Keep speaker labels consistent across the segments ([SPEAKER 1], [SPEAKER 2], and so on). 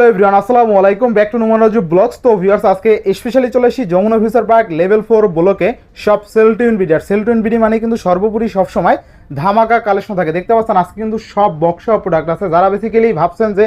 [SPEAKER 1] Hello everyone, আসসালামু আলাইকুম। Back to Numanraju vlogs তো ভিউয়ার্স আজকে স্পেশালি চলে এসেছি Jamuna future park level four ব্লকে সব সেল টুইন বিডি আর সেল বিডি মানে কিন্তু সর্বোপরি সবসময় ধামাকা কালেকশন থাকে। দেখতে পাচ্ছেন, আজকে কিন্তু সব বক্সা প্রোডাক্ট আছে। যারা বেসিক্যালি ভাবছেন যে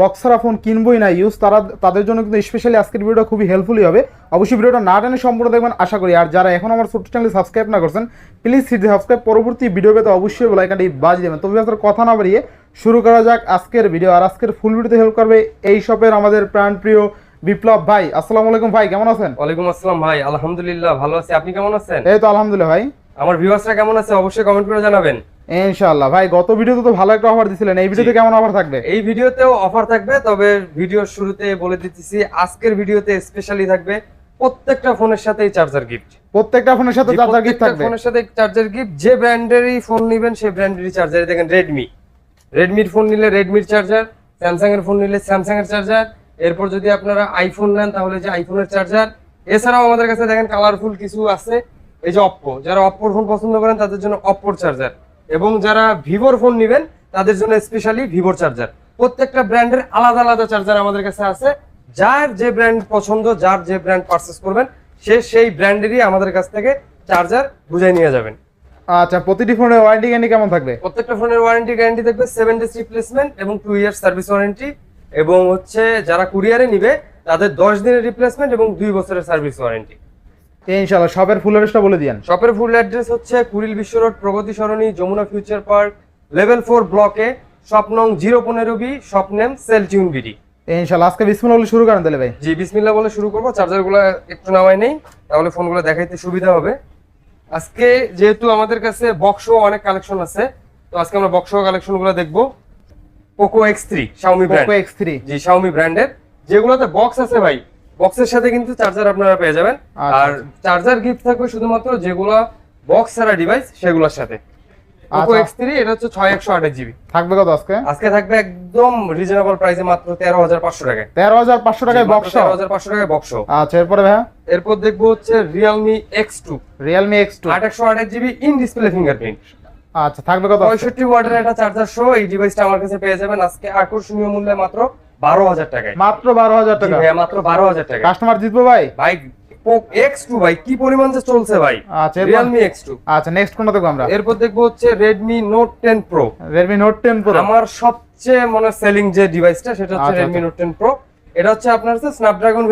[SPEAKER 1] বক্সারা ফোন কিনবই না ইউজ তারা, তাদের জন্য কিন্তু স্পেশালি আজকের ভিডিওটা খুবই হেল্পফুলই হবে। অবশ্যই ভিডিওটা না টেনে সম্পূর্ণ দেখবেন, আশা করি। আর যারা এখন আমার ছোট্ট চ্যানেল সাবস্ক্রাইব না করছেন প্লিজ সিটি সাবস্ক্রাইব পরবর্তী ভিডিও পেতে অবশ্যই বেলাইকানটি বাজ দেবেন। তো ভিউয়ার্স কথা না বাড়িয়ে শুরু করা যাক আজকের ভিডিও আর আজকের ফুল ভিডিওতে হেল্প করবে এই শপের আমাদের প্রাণপ্রিয় বিপ্লব ভাই। আসসালামু আলাইকুম ভাই কেমন আছেন?
[SPEAKER 2] ওয়ালাইকুম আসসালাম ভাই আলহামদুলিল্লাহ ভালো আছি। আপনি কেমন আছেন?
[SPEAKER 1] এই তো আলহামদুলিল্লাহ ভাই।
[SPEAKER 2] আমার ভিউয়ার্সরা কেমন আছে অবশ্যই কমেন্ট করে জানাবেন।
[SPEAKER 1] ইনশাআল্লাহ ভাই গত ভিডিওতে তো ভালো একটা অফার দিছিলেন। এই ভিডিওতে কেমন অফার থাকবে?
[SPEAKER 2] এই ভিডিওতেও অফার থাকবে তবে ভিডিওর শুরুতে বলে দিতেছি আজকের ভিডিওতে স্পেশালি থাকবে প্রত্যেকটা ফোনের সাথেই চার্জার গিফট
[SPEAKER 1] প্রত্যেকটা ফোনের সাথে চার্জার গিফট থাকবে।
[SPEAKER 2] ফোনের সাথে চার্জার গিফট যে ব্র্যান্ডেরই ফোন নেবেন সেই ব্র্যান্ডেরই চার্জার দেখেন রেডমি রেডমির ফোন নিলে রেডমির চার্জার স্যামসাং এর ফোন নিলে স্যামসাং এর চার্জার এরপর যদি আপনারা আইফোন নেন, তাহলে যে আইফোনের চার্জার এছাড়াও আমাদের কাছে দেখেন কালারফুল কিছু আছে। এই যে অপ্পো যারা অপ্পোর ফোন পছন্দ করেন, তাদের জন্য অপ্পোর চার্জার এবং যারা ভিভোর ফোন নেবেন, তাদের জন্য স্পেশালি ভিভোর চার্জার প্রত্যেকটা ব্র্যান্ডের আলাদা আলাদা চার্জার আমাদের কাছে আছে। যার যে ব্র্যান্ড পছন্দ, যার যে ব্র্যান্ড পারচেস করবেন, সে সেই ব্র্যান্ডেরই আমাদের কাছ থেকে চার্জার বুঝাই নিয়ে যাবেন।
[SPEAKER 1] আচ্ছা প্রতিটি ফোনের ওয়ারেন্টি গ্যারান্টি কেমন থাকবে?
[SPEAKER 2] প্রত্যেকটা ফোনের ওয়ারেন্টি গ্যারান্টি থাকবে সেভেন ডেজ রিপ্লেসমেন্ট এবং টু ইয়ার সার্ভিস ওয়ারেন্টি এবং হচ্ছে যারা কুরিয়ারে নিবে তাদের দশ দিনের রিপ্লেসমেন্ট এবং দুই বছরের সার্ভিস ওয়ারেন্টি
[SPEAKER 1] ইনশাআল্লাহ শপের ফুল অ্যাড্রেসটা বলে দিয়েন।
[SPEAKER 2] শপের ফুল অ্যাড্রেস হচ্ছে Kuril Bishwa road Pragati Sarani Jamuna future park level four ব্লকে শপ নং জিরো পনেরো B shop name cell twin BD
[SPEAKER 1] ইনশাআল্লাহ আজকে বিসমিল্লাহ বলে শুরু করেন তাহলে ভাই।
[SPEAKER 2] জি বিসমিল্লাহ বলে শুরু করব। চার্জারগুলো একটু নামাই নেই তাহলে ফোনগুলো দেখাইতে সুবিধা হবে। আজকে যেহেতু আমাদের কাছে বক্স অনেক কালেকশন আছে তো আজকে আমরা বক্স কালেকশনগুলো দেখব। Poco X three Xiaomi brand
[SPEAKER 1] Poco X three
[SPEAKER 2] জি শাওমি ব্র্যান্ডের যেগুলোতে বক্স আছে ভাই বক্সের সাথে কিন্তু চার্জার আপনারা পেয়ে যাবেন।
[SPEAKER 1] আচ্ছা,
[SPEAKER 2] আর চার্জার গিফট থাকবে শুধুমাত্র যেগুলো বক্স ছাড়া ডিভাইস সেগুলোর সাথে।
[SPEAKER 1] আচ্ছা।
[SPEAKER 2] এক্স থ্রি এটা হচ্ছে ছয় একশো আঠাশ জিবি
[SPEAKER 1] থাকবে কত আজকে?
[SPEAKER 2] আজকে থাকবে একদম রিজনেবল প্রাইসে মাত্র তেরো হাজার টাকায়।
[SPEAKER 1] টাকায় বক্স
[SPEAKER 2] টাকায়
[SPEAKER 1] আচ্ছা এরপরে ভাইয়া?
[SPEAKER 2] এরপর দেখব হচ্ছে জিবি ইন ডিসপ্লে ফিঙ্গারপ্রিন্ট
[SPEAKER 1] আচ্ছা থাকবে কত
[SPEAKER 2] ওয়াটের একটা চার্জার সহ এই ডিভাইসটা আমার কাছে পেয়ে যাবেন আজকে আকর্ষণীয় মূল্যে মাত্র বারো হাজার টাকায়।
[SPEAKER 1] মাত্র বারো হাজার
[SPEAKER 2] জি
[SPEAKER 1] টাকা।
[SPEAKER 2] ভাইয়া, মাত্র বারো হাজার টাকা
[SPEAKER 1] কাস্টমার জিতবো ভাই?
[SPEAKER 2] ভাই ভাই। কি পরিমাণ যে চলছে ভাই?
[SPEAKER 1] আচ্ছা আচ্ছা নেক্সট কোনটা দেখব আমরা?
[SPEAKER 2] এরপর দেখব হচ্ছে Redmi Note ten Pro
[SPEAKER 1] Redmi Note ten Pro
[SPEAKER 2] আমার সবচেয়ে মনে সেলিং যে ডিভাইসটা সেটা হচ্ছে
[SPEAKER 1] আচ্ছা,
[SPEAKER 2] রেডমি
[SPEAKER 1] আচ্ছা।
[SPEAKER 2] নোট টেন প্রো এটা হচ্ছে আপনার হচ্ছে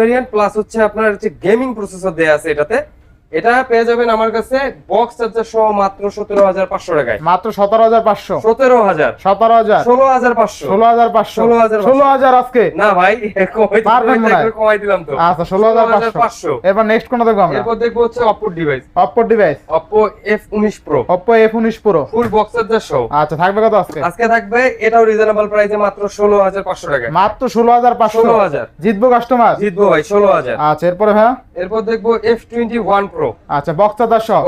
[SPEAKER 2] ভেরিয়েন্ট প্লাস হচ্ছে আপনার হচ্ছে গেমিং প্রসেসর দেয়া আছে এটাতে। এটা পেয়ে যাবেন আমার কাছে বক্স চার্জার সহ মাত্র সতেরো হাজার পাঁচশো টাকায়।
[SPEAKER 1] মাত্র সতেরো হাজার পাঁচশো।
[SPEAKER 2] সতেরো হাজার।
[SPEAKER 1] সতেরো হাজার।
[SPEAKER 2] ষোলো হাজার পাঁচশো।
[SPEAKER 1] ষোলো হাজার পাঁচশো।
[SPEAKER 2] 16,500
[SPEAKER 1] ষোলো হাজার আজকে।
[SPEAKER 2] না ভাই কমাই দিলাম,
[SPEAKER 1] হয়।
[SPEAKER 2] তো।
[SPEAKER 1] আচ্ছা ষোলো হাজার পাঁচশো। এবার নেক্সট কোনটা দেখব আমরা?
[SPEAKER 2] এরপর দেখব হচ্ছে Oppo device
[SPEAKER 1] Oppo device
[SPEAKER 2] Oppo F উনিশ প্রো
[SPEAKER 1] অপ্পো এফ উনিশ প্রো
[SPEAKER 2] ফুল বক্স চার্জার সহ।
[SPEAKER 1] আচ্ছা থাকবে কত আজকে?
[SPEAKER 2] আজকে থাকবে এটাও রিজনেবল প্রাইসে মাত্র ষোলো হাজার পাঁচশো টাকা
[SPEAKER 1] মাত্র ষোলো হাজার পাঁচশো।
[SPEAKER 2] 16,000
[SPEAKER 1] জিতবো কাস্টমার
[SPEAKER 2] জিতবো ভাই ষোলো হাজার।
[SPEAKER 1] আচ্ছা এরপরে ভাইয়া?
[SPEAKER 2] এরপর দেখব এফ টোয়েন্টি ওয়ান প্রো
[SPEAKER 1] আচ্ছা বক্স চার্জার সহ।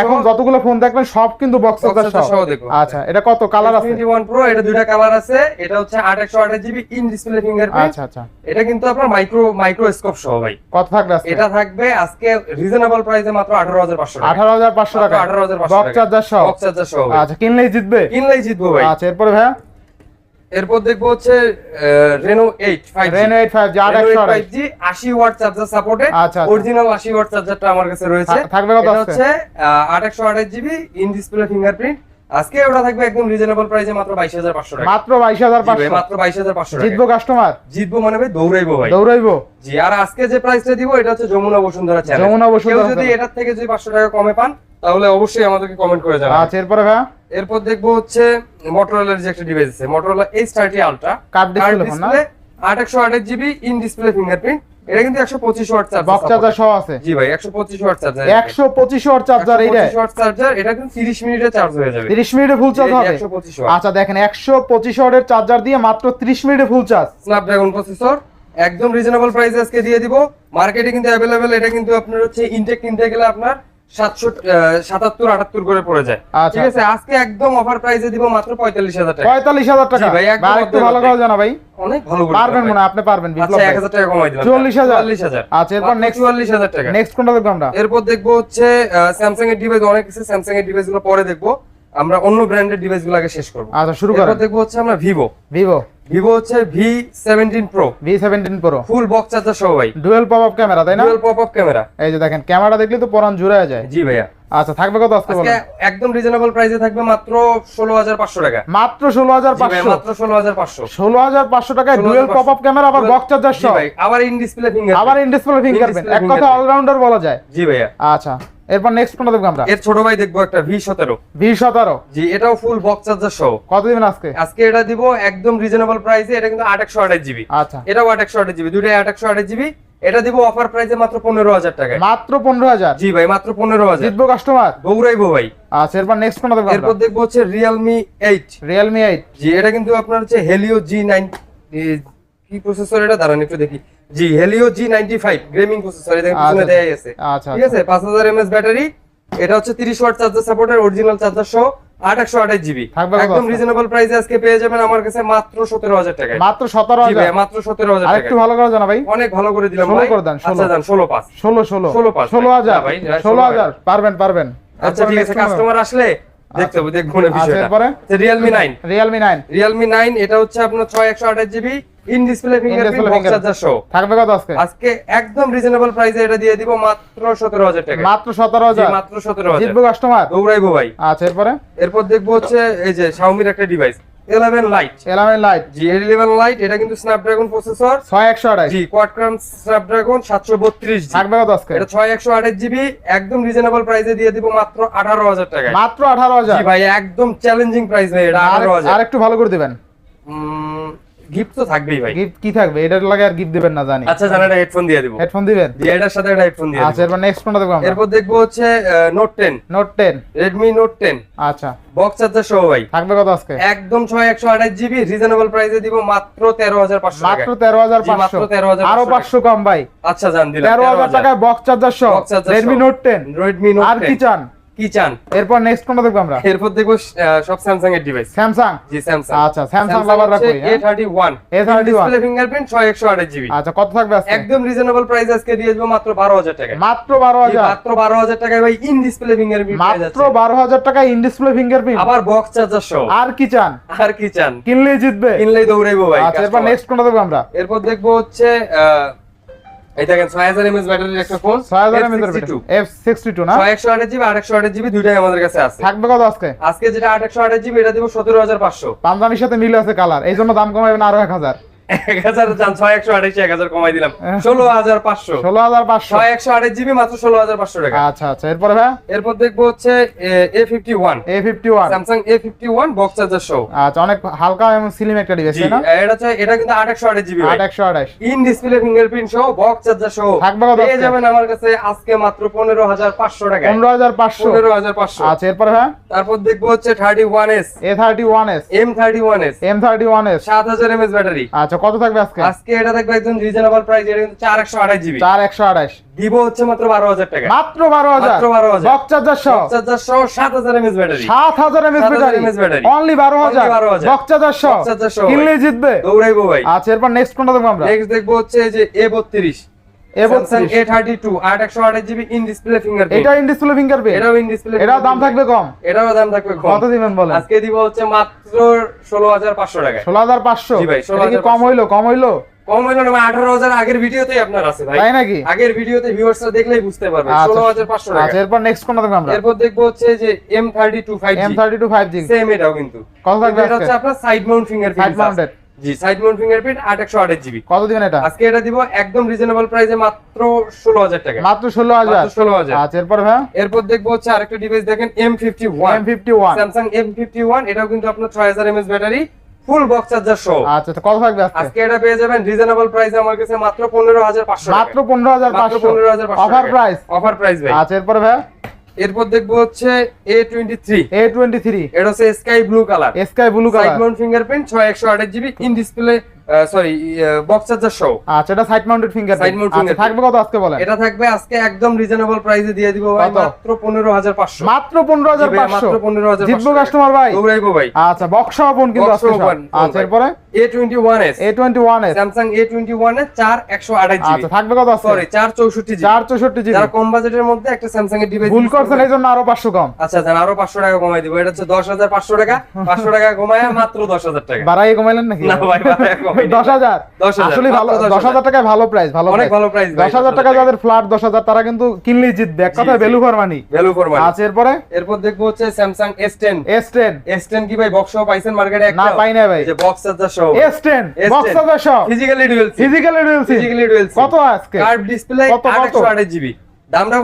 [SPEAKER 1] এখন যতগুলো ফোন দেখবেন সব কিন্তু বক্স
[SPEAKER 2] Box
[SPEAKER 1] সহ আচ্ছা এটা কত? কালার আছে?
[SPEAKER 2] টোয়েন্টি ওয়ান প্রো এটা দুইটা কালার আছে। এটা হচ্ছে আট একশো আঠাশ জিবি ইন ডিসপ্লে ফিঙ্গারপ্রিন্ট
[SPEAKER 1] আচ্ছা আচ্ছা।
[SPEAKER 2] এটা কিন্তু আপনার মাইক্রো মাইক্রোস্কোপ সহ ভাই।
[SPEAKER 1] কত থাকবে
[SPEAKER 2] এটা থাকবে আজকে রিজনেবল প্রাইসে মাত্র আঠারো হাজার পাঁচশো
[SPEAKER 1] আঠারো হাজার পাঁচশো টাকা।
[SPEAKER 2] আঠারো হাজার পাঁচশো
[SPEAKER 1] বক্স চার্জার সহ।
[SPEAKER 2] বক্স চার্জার সহ।
[SPEAKER 1] আচ্ছা কিনলেই জিতবে?
[SPEAKER 2] কিনলেই জিতবো ভাই।
[SPEAKER 1] আচ্ছা এরপরে ভাইয়া?
[SPEAKER 2] এরপর দেখব হচ্ছে Reno eight five
[SPEAKER 1] Reno eight five যার আট একশো আড়াই।
[SPEAKER 2] জি আশি ওয়াট চার্জার সাপোর্টে। অরিজিনাল আশি ওয়াট চার্জারটা আমার কাছে রয়েছে।
[SPEAKER 1] থাকবে কত
[SPEAKER 2] এটা
[SPEAKER 1] আজকে?
[SPEAKER 2] হচ্ছে আট একশো আঠাশ জিবি ইন ডিসপ্লে ফিঙ্গারপ্রিন্ট আজকে ওটা থাকবে একদম রিজনেবল প্রাইসে মাত্র বাইশ হাজার পাঁচশো টাকা।
[SPEAKER 1] মাত্র বাইশ হাজার
[SPEAKER 2] জি ভাই,
[SPEAKER 1] পাঁচশো
[SPEAKER 2] মাত্র বাইশ হাজার পাঁচশো টাকা।
[SPEAKER 1] জিতবো কাস্টমার
[SPEAKER 2] জিতবো মানে ভাই দৌড়াইবো ভাই।
[SPEAKER 1] দৌড়াইবো।
[SPEAKER 2] জি আর আজকে যে প্রাইসটা দিব এটা হচ্ছে যমুনা বসুন্ধরা চ্যানেল
[SPEAKER 1] যমুনা বসুন্ধরা
[SPEAKER 2] যদি এটার থেকে যদি পাঁচশো টাকা কমে পান তাহলে অবশ্যই আমাদেরকে কমেন্ট করে জানাবেন।
[SPEAKER 1] আচ্ছা এরপর ভাইয়া?
[SPEAKER 2] এরপর দেখব হচ্ছে মোটরোলার যে একটা ডিভাইস আছে Motorola H thirty ultra
[SPEAKER 1] card display phone না?
[SPEAKER 2] ডিসপ্লে আট একশো আঠাশ জিবি ইন ডিসপ্লে ফিঙ্গারপ্রিন্ট এটা কিন্তু ওয়াট চার্জার
[SPEAKER 1] বক্স চার্জার সহ আছে।
[SPEAKER 2] জি ভাই
[SPEAKER 1] watt charger watt charger
[SPEAKER 2] watt charger এটা কিন্তু তিরিশ মিনিটে চার্জ হয়ে যাবে।
[SPEAKER 1] তিরিশ মিনিটে ফুল চার্জ হবে?
[SPEAKER 2] ওয়াট
[SPEAKER 1] আচ্ছা দেখেন একশো পঁচিশ ওয়াটের চার্জার দিয়ে মাত্র ত্রিশ মিনিটে ফুল চার্জ
[SPEAKER 2] স্ন্যাপড্রাগন প্রসেসর একদম রিজনেবল প্রাইসে আজকে দিয়ে দিব। মার্কেটে কিন্তু অ্যাভেলেবেল এটা কিন্তু আপনার হচ্ছে ইনটেক কিনতে গেলে আপনার সাতাত্তর আটাত্তর করে পড়ে যায়।
[SPEAKER 1] আচ্ছা।
[SPEAKER 2] ঠিক আছে আজকে একদম অফার প্রাইসে দিব মাত্র পঁয়তাল্লিশ হাজার টাকা।
[SPEAKER 1] পঁয়তাল্লিশ হাজার টাকা?
[SPEAKER 2] ভাই,
[SPEAKER 1] একটু ভালো করে জানা ভাই।
[SPEAKER 2] অনেক ভালো
[SPEAKER 1] পারবেন মনে আপনি পারবেন
[SPEAKER 2] আচ্ছা। এক হাজার টাকা কমাই দিলাম।
[SPEAKER 1] হাজার?
[SPEAKER 2] চুয়াল্লিশ হাজার।
[SPEAKER 1] আচ্ছা, এরপর next-
[SPEAKER 2] চুয়াল্লিশ হাজার টাকা।
[SPEAKER 1] নেক্সট কোনটা দেখব আমরা?
[SPEAKER 2] এরপর দেখব হচ্ছে স্যামসাং এর ডিভাইস অনেক স্যামসাং এর ডিভাইসগুলো পরে দেখব। আমরা অন্য ব্র্যান্ডের ডিভাইসগুলো আগে শেষ করব।
[SPEAKER 1] আচ্ছা শুরু
[SPEAKER 2] এরপর দেখব হচ্ছে আমরা ভিভো
[SPEAKER 1] ভিভো
[SPEAKER 2] ভিভো হচ্ছে V seventeen Pro
[SPEAKER 1] V seventeen Pro
[SPEAKER 2] full box charger সহ ভাই।
[SPEAKER 1] ডুয়েল পপ আপ ক্যামেরা তাই না?
[SPEAKER 2] ডুয়াল পপ আপ ক্যামেরা
[SPEAKER 1] এই যে দেখেন ক্যামেরা দেখলে তো পরান জুড়ে যায়।
[SPEAKER 2] জি ভাইয়া।
[SPEAKER 1] আচ্ছা থাকবে কত আজকে বলেন?
[SPEAKER 2] একদম রিজনেবল প্রাইসে থাকবে মাত্র ষোলো হাজার পাঁচশো টাকা।
[SPEAKER 1] মাত্র ষোলো হাজার
[SPEAKER 2] জি ভাই,
[SPEAKER 1] পাঁচশো
[SPEAKER 2] মাত্র ষোলো হাজার পাঁচশো।
[SPEAKER 1] ষোলো হাজার পাঁচশো টাকায়
[SPEAKER 2] 16,500
[SPEAKER 1] ডুয়েল পপ আপ ক্যামেরা আবার বক্স চার্জার সহ?
[SPEAKER 2] ভাই আবার ইন ডিসপ্লে ফিঙ্গার
[SPEAKER 1] আবার ইন ডিসপ্লে ফিঙ্গারপ্রিন্ট এক কথা অলরাউন্ডার বলা যায়।
[SPEAKER 2] জি ভাইয়া।
[SPEAKER 1] আচ্ছা। এরপর নেক্সট কোনটা দেখব আমরা?
[SPEAKER 2] এর ছোট ভাই দেখব একটা ভি সতেরো।
[SPEAKER 1] ভি সতেরো।
[SPEAKER 2] জি এটাও ফুল বক্স চার্জার সহ।
[SPEAKER 1] কত দিবেন আজকে?
[SPEAKER 2] আজকে এটা দিব একদম রিজনেবল প্রাইসে এটা কিন্তু আট একশো আঠাশ জিবি।
[SPEAKER 1] আচ্ছা।
[SPEAKER 2] এটাও আট একশো আঠাশ জিবি দুটাই আট একশো আঠাশ জিবি। এটা দিব অফার প্রাইসে মাত্র পনেরো হাজার টাকায়।
[SPEAKER 1] মাত্র পনেরো হাজার?
[SPEAKER 2] জি ভাই মাত্র পনেরো হাজার।
[SPEAKER 1] জিতবো কাস্টমার
[SPEAKER 2] দৌড়াইবো ভাই।
[SPEAKER 1] আচ্ছা এরপর নেক্সট কোনটা দেখব
[SPEAKER 2] এরপর দেখব হচ্ছে রিয়েলমি এইট
[SPEAKER 1] রিয়েলমি এইট
[SPEAKER 2] জি এটা কিন্তু আপনার হচ্ছে হেলিও জি নাইন কি প্রসেসর এটা? দাঁড়ান একটু দেখি। জি Helio G ninety five gaming processor এটা পিছনে দেয়া আছে ঠিক আছে? পাঁচ হাজার এমএস ব্যাটারি এটা হচ্ছে তিরিশ ওয়াট চার্জার সাপোর্টের অরিজিনাল চার্জার সহ আট একশো আঠাশ জিবি একদম রিজনেবল প্রাইসে আজকে পেয়ে যাবেন আমার কাছে মাত্র সতেরো হাজার টাকায়।
[SPEAKER 1] মাত্র সতেরো হাজার?
[SPEAKER 2] মাত্র সতেরো হাজার
[SPEAKER 1] একটু ভালো করে জানা ভাই।
[SPEAKER 2] অনেক ভালো করে দিলাম ভাই।
[SPEAKER 1] করে দেন,
[SPEAKER 2] আচ্ছা দেন ষোলো পাঁচ।
[SPEAKER 1] ষোলো ষোলো।
[SPEAKER 2] 16 পাঁচ
[SPEAKER 1] ষোলো হাজার ষোলো হাজার। পারবেন পারবেন।
[SPEAKER 2] আচ্ছা ঠিক আছে কাস্টমার আসলে দেখতে হবে দেখব না
[SPEAKER 1] আচ্ছা,
[SPEAKER 2] বিষয়টা নাইন
[SPEAKER 1] রিয়েলমি নাইন
[SPEAKER 2] রিয়েলমি এটা হচ্ছে আপনার ছয় একশো আঠাশ GB in
[SPEAKER 1] display fingerprint
[SPEAKER 2] box charger সহ
[SPEAKER 1] থাকবে কত আজকে?
[SPEAKER 2] আজকে একদম রিজনেবল প্রাইসে এটা দিয়ে দিব মাত্র সতেরো হাজার টাকা।
[SPEAKER 1] মাত্র সতেরো
[SPEAKER 2] জি,
[SPEAKER 1] হাজার
[SPEAKER 2] মাত্র সতেরো হাজার।
[SPEAKER 1] জিতবো কাস্টমার
[SPEAKER 2] দৌড়াইবো ভাই।
[SPEAKER 1] আচ্ছা এরপরে?
[SPEAKER 2] এরপর দেখব হচ্ছে এই যে শাওমির একটা ডিভাইস ইলেভেন লাইট
[SPEAKER 1] এলামেন লাইট
[SPEAKER 2] জি ইলেভেন লাইট এটা কিন্তু স্ন্যাপড্রাগন প্রসেসর
[SPEAKER 1] ছয় একশো আড়াই
[SPEAKER 2] জি কোয়াডক্রাম স্ন্যাপড্রাগন সাতশো বত্রিশ
[SPEAKER 1] থাকবে কত আজকে
[SPEAKER 2] এটা ছয় একশো আঠাশ জিবি একদম রিজনেবল প্রাইসে দিয়ে দিব মাত্র আঠারো হাজার টাকা
[SPEAKER 1] মাত্র আঠারো হাজার।
[SPEAKER 2] জি ভাই একদম চ্যালেঞ্জিং প্রাইস ভাই এটা
[SPEAKER 1] আর একটু ভালো করে দিবেন।
[SPEAKER 2] গিফট তো থাকবেই ভাই।
[SPEAKER 1] গিফট কি থাকবে? এটার লাগে আর গিফট দিবেন না জানি।
[SPEAKER 2] আচ্ছা জানা এটা হেডফোন দিয়ে দিব।
[SPEAKER 1] হেডফোন দিবেন?
[SPEAKER 2] জি এটার সাথে একটা হেডফোন দিয়ে
[SPEAKER 1] আচ্ছা এরপর নেক্সট কোনটা দেখব আমরা।
[SPEAKER 2] এরপর দেখব হচ্ছে Note ten
[SPEAKER 1] Note ten
[SPEAKER 2] Redmi Note ten
[SPEAKER 1] আচ্ছা।
[SPEAKER 2] বক্স চার্জার সহ ভাই।
[SPEAKER 1] থাকবে কত আজকে?
[SPEAKER 2] একদম ছয় একশো আঠাশ জিবি রিজনেবল প্রাইসে দিব মাত্র তেরো হাজার পাঁচশো টাকা।
[SPEAKER 1] মাত্র তেরো হাজার
[SPEAKER 2] জি, মাত্র
[SPEAKER 1] পাঁচশো
[SPEAKER 2] 13,500
[SPEAKER 1] আরও পাঁচশো কম ভাই।
[SPEAKER 2] আচ্ছা জান দিলাম।
[SPEAKER 1] তেরো হাজার টাকায় বক্স চার্জার সহ। রেডমি
[SPEAKER 2] সহ।
[SPEAKER 1] নোট টেন
[SPEAKER 2] রেডমি নোট
[SPEAKER 1] আর কি চান?
[SPEAKER 2] কি চান?
[SPEAKER 1] এরপর নেক্সট কোনটা দেখব আমরা?
[SPEAKER 2] এরপর দেখব সব স্যামসাং এর ডিভাইস
[SPEAKER 1] স্যামসাং
[SPEAKER 2] জি স্যামসাং
[SPEAKER 1] আচ্ছা Samsung
[SPEAKER 2] lover thirty one
[SPEAKER 1] A31
[SPEAKER 2] display fingerprint ছয় একশো আঠাশ জিবি
[SPEAKER 1] আচ্ছা কত থাকবে আজকে?
[SPEAKER 2] একদম রিজনেবল প্রাইস আজকে দিয়ে দেবো মাত্র বারো হাজার টাকা
[SPEAKER 1] মাত্র বারো হাজার?
[SPEAKER 2] মাত্র বারো হাজার টাকায় ভাই ইন ডিসপ্লে ফিঙ্গারপ্রিন্ট
[SPEAKER 1] মাত্র বারো হাজার টাকা ইন ডিসপ্লে ফিঙ্গারপ্রিন্ট
[SPEAKER 2] আবার বক্স চার্জার সহ
[SPEAKER 1] আর কি চান?
[SPEAKER 2] আর কি চান?
[SPEAKER 1] কিনলেই জিতবে?
[SPEAKER 2] কিনলেই দৌড়াইবো ভাই
[SPEAKER 1] আচ্ছা এরপর নেক্সট কোনটা দেখব আমরা?
[SPEAKER 2] এরপর দেখব হচ্ছে আহ, এই দেখেন ছয় হাজার এমএস ব্যাটারির একটা ফোন
[SPEAKER 1] ছয় হাজার এমএস ব্যাটারি সিক্সটি টু না?
[SPEAKER 2] ছয় একশো আঠাশ জিবি আর একশো আঠাশ জিবি দুইটাই আমাদের কাছে আছে।
[SPEAKER 1] থাকবে কত আজকে?
[SPEAKER 2] আজকে যেটা আট একশো আঠাশ জিবি এটা দিব সতেরো হাজার পাঁচশো।
[SPEAKER 1] পাঞ্জাবির সাথে মিলে আছে কালার এই জন্য দাম কমাবেন আরও এক হাজার।
[SPEAKER 2] এক হাজার ছয় একশো আঠাশ এক হাজার কমাই দিলাম। ষোলো হাজার পাঁচশো।
[SPEAKER 1] ষোলো হাজার পাঁচশো।
[SPEAKER 2] ছয় একশো আঠাশ জিবি মাত্র ষোলো হাজার পাঁচশো টাকা।
[SPEAKER 1] আচ্ছা আচ্ছা। এরপরে ভাই?
[SPEAKER 2] এরপর দেখব হচ্ছে A fifty one.
[SPEAKER 1] A fifty one.
[SPEAKER 2] Samsung A fifty one box charger show
[SPEAKER 1] আচ্ছা অনেক হালকা এবং স্লিম একটা ডিভাইস না?
[SPEAKER 2] এটা হচ্ছে এটা কিন্তু আট একশো আঠাশ জিবি
[SPEAKER 1] আট একশো আঠাশ।
[SPEAKER 2] ইন ডিসপ্লে ফিঙ্গারপ্রিন্ট সহ বক্স চার্জার
[SPEAKER 1] থাকবে কত
[SPEAKER 2] পেয়ে যাবেন আমার কাছে আজকে মাত্র পনেরো হাজার পাঁচশো টাকা
[SPEAKER 1] পনেরো হাজার পাঁচশো।
[SPEAKER 2] পনেরো হাজার পাঁচশো।
[SPEAKER 1] আচ্ছা এরপরে ভাই?
[SPEAKER 2] তারপর দেখব হচ্ছে thirty one S
[SPEAKER 1] A thirty one S
[SPEAKER 2] M thirty one S
[SPEAKER 1] M thirty one S
[SPEAKER 2] সাত হাজার এমএস ব্যাটারি
[SPEAKER 1] আচ্ছা আচ্ছা কত থাকবে আজকে?
[SPEAKER 2] আজকে এটা থাকবে একদম রিজনেবল প্রাইস এর কিন্তু 4128 জিবি
[SPEAKER 1] 4128
[SPEAKER 2] ভিভো হচ্ছে মাত্র 12000 টাকা।
[SPEAKER 1] মাত্র 12000
[SPEAKER 2] মাত্র 12000 box charger
[SPEAKER 1] 7000 MS battery
[SPEAKER 2] 7000 MS battery
[SPEAKER 1] MS battery
[SPEAKER 2] only 12000 box charger
[SPEAKER 1] কিনলে জিতবে?
[SPEAKER 2] দৌড়াইবো ভাই।
[SPEAKER 1] আচ্ছা এরপর নেক্সট কোনটা দেখব আমরা?
[SPEAKER 2] নেক্সট দেখব হচ্ছে যে
[SPEAKER 1] A32 দাম থাকবে কম?
[SPEAKER 2] দাম থাকবে
[SPEAKER 1] কত
[SPEAKER 2] টাকা
[SPEAKER 1] কম হইল কম হইল?
[SPEAKER 2] কম হইল মানে আগের ভিডিওতেই আপনার আছে
[SPEAKER 1] তাই নাকি?
[SPEAKER 2] আগের ভিডিওতে দেখলেই বুঝতে পারবে
[SPEAKER 1] 16500
[SPEAKER 2] টাকা
[SPEAKER 1] এরপর নেক্সট
[SPEAKER 2] এরপর হচ্ছে যে
[SPEAKER 1] M32 5G M32 5G
[SPEAKER 2] same এটাও কিন্তু।
[SPEAKER 1] থাকবে
[SPEAKER 2] এটা হচ্ছে আপনার side mount fingerprint
[SPEAKER 1] side mounted
[SPEAKER 2] জি সাইড মাউন্ট ফিঙ্গারপ্রিন্ট আট একশো আঠাশ জিবি
[SPEAKER 1] কত দিবেন এটা?
[SPEAKER 2] আজকে এটা দিব একদম রিজনেবল প্রাইসে মাত্র ষোলো হাজার টাকা।
[SPEAKER 1] মাত্র ষোলো হাজার?
[SPEAKER 2] মাত্র ষোলো হাজার।
[SPEAKER 1] আচ্ছা এরপর ভাই
[SPEAKER 2] দেখব হচ্ছে আরেকটা ডিভাইস দেখেন এটাও কিন্তু আপনার ছয় হাজার MS battery full box charger সহ।
[SPEAKER 1] আচ্ছা তো কত থাকবে আজকে?
[SPEAKER 2] আজকে এটা পেয়ে যাবেন রিজনেবল প্রাইসে আমার কাছে মাত্র পনেরো হাজার পাঁচশো
[SPEAKER 1] মাত্র পনেরো হাজার
[SPEAKER 2] মাত্র
[SPEAKER 1] পাঁচশো।
[SPEAKER 2] পনেরো হাজার
[SPEAKER 1] অফার প্রাইস
[SPEAKER 2] অফার প্রাইস ভাই।
[SPEAKER 1] আচ্ছা এরপরে ভাই
[SPEAKER 2] এরপর দেখব হচ্ছে A twenty three
[SPEAKER 1] A twenty three
[SPEAKER 2] এটা হচ্ছে sky
[SPEAKER 1] blue colour
[SPEAKER 2] sky
[SPEAKER 1] blue
[SPEAKER 2] colour fingerprint ছয় একশো আঠাশ GB in display sorry box charger সহ
[SPEAKER 1] আচ্ছা এটা সাইড মাউন্টেড ফিঙ্গার
[SPEAKER 2] mount
[SPEAKER 1] আচ্ছা থাকবে কত আজকে বলেন?
[SPEAKER 2] এটা থাকবে আজকে একদম রিজনেবল প্রাইসে দিয়ে দিব ভাই মাত্র পনেরো হাজার পাঁচশো।
[SPEAKER 1] মাত্র পনেরো হাজার পাঁচশো।
[SPEAKER 2] মাত্র পনেরো হাজার
[SPEAKER 1] জিতবো কাস্টমার ভাই।
[SPEAKER 2] দৌড়াইবো ভাই।
[SPEAKER 1] আচ্ছা বক্স ফোন কিন্তু আজকে
[SPEAKER 2] সহ
[SPEAKER 1] আচ্ছা এরপরে?
[SPEAKER 2] A twenty one
[SPEAKER 1] S A twenty one
[SPEAKER 2] S Samsung A twenty ওয়ানের চার একশো আঠাশ জিবি
[SPEAKER 1] আচ্ছা থাকবে কত আজকে?
[SPEAKER 2] সরি চার চৌষট্টি জিবি
[SPEAKER 1] চার চৌষট্টি জিবি
[SPEAKER 2] যারা কম বাজেটের মধ্যে একটা স্যামসাং এর ডিভাইস
[SPEAKER 1] ভুল করছেন এই জন্য আরও পাঁচশো কম।
[SPEAKER 2] আচ্ছা জান আরও পাঁচশো টাকা কমাই দিব। এটা হচ্ছে দশ হাজার পাঁচশো টাকা। পাঁচশো টাকা কমায় মাত্র দশ হাজার টাকা।
[SPEAKER 1] বাড়াই কমাইলেন নাকি?
[SPEAKER 2] না ভাই, বাড়ায় কমাইনি।
[SPEAKER 1] দশ হাজার।
[SPEAKER 2] 10,000,
[SPEAKER 1] আসলে ভালো
[SPEAKER 2] মাত্র 10,000
[SPEAKER 1] দশ হাজার টাকায় ভালো প্রাইস ভালো
[SPEAKER 2] অনেক ভালো প্রাইস
[SPEAKER 1] টাকা যাদের ফ্ল্যাট তারা কিন্তু কিনলেই জিতবে। এক কথায় value for money
[SPEAKER 2] value for money
[SPEAKER 1] আচ্ছা এরপরে?
[SPEAKER 2] এরপর দেখব হচ্ছে Samsung S ten
[SPEAKER 1] S ten
[SPEAKER 2] S ten কি ভাই বক্স পাইছেন মার্কেটে
[SPEAKER 1] না পাই না ভাই।
[SPEAKER 2] যে বক্স চার্জার সহ। S10
[SPEAKER 1] বক্স হাজার সহ।
[SPEAKER 2] ফিজিক্যালি ডুয়েল
[SPEAKER 1] ফিজিক্যালি ডুয়েলসি
[SPEAKER 2] ফিজিক্যালি ডুয়েল
[SPEAKER 1] কত আজকে?
[SPEAKER 2] কার্ভ ডিসপ্লে
[SPEAKER 1] কত, কত?
[SPEAKER 2] 828 জিবি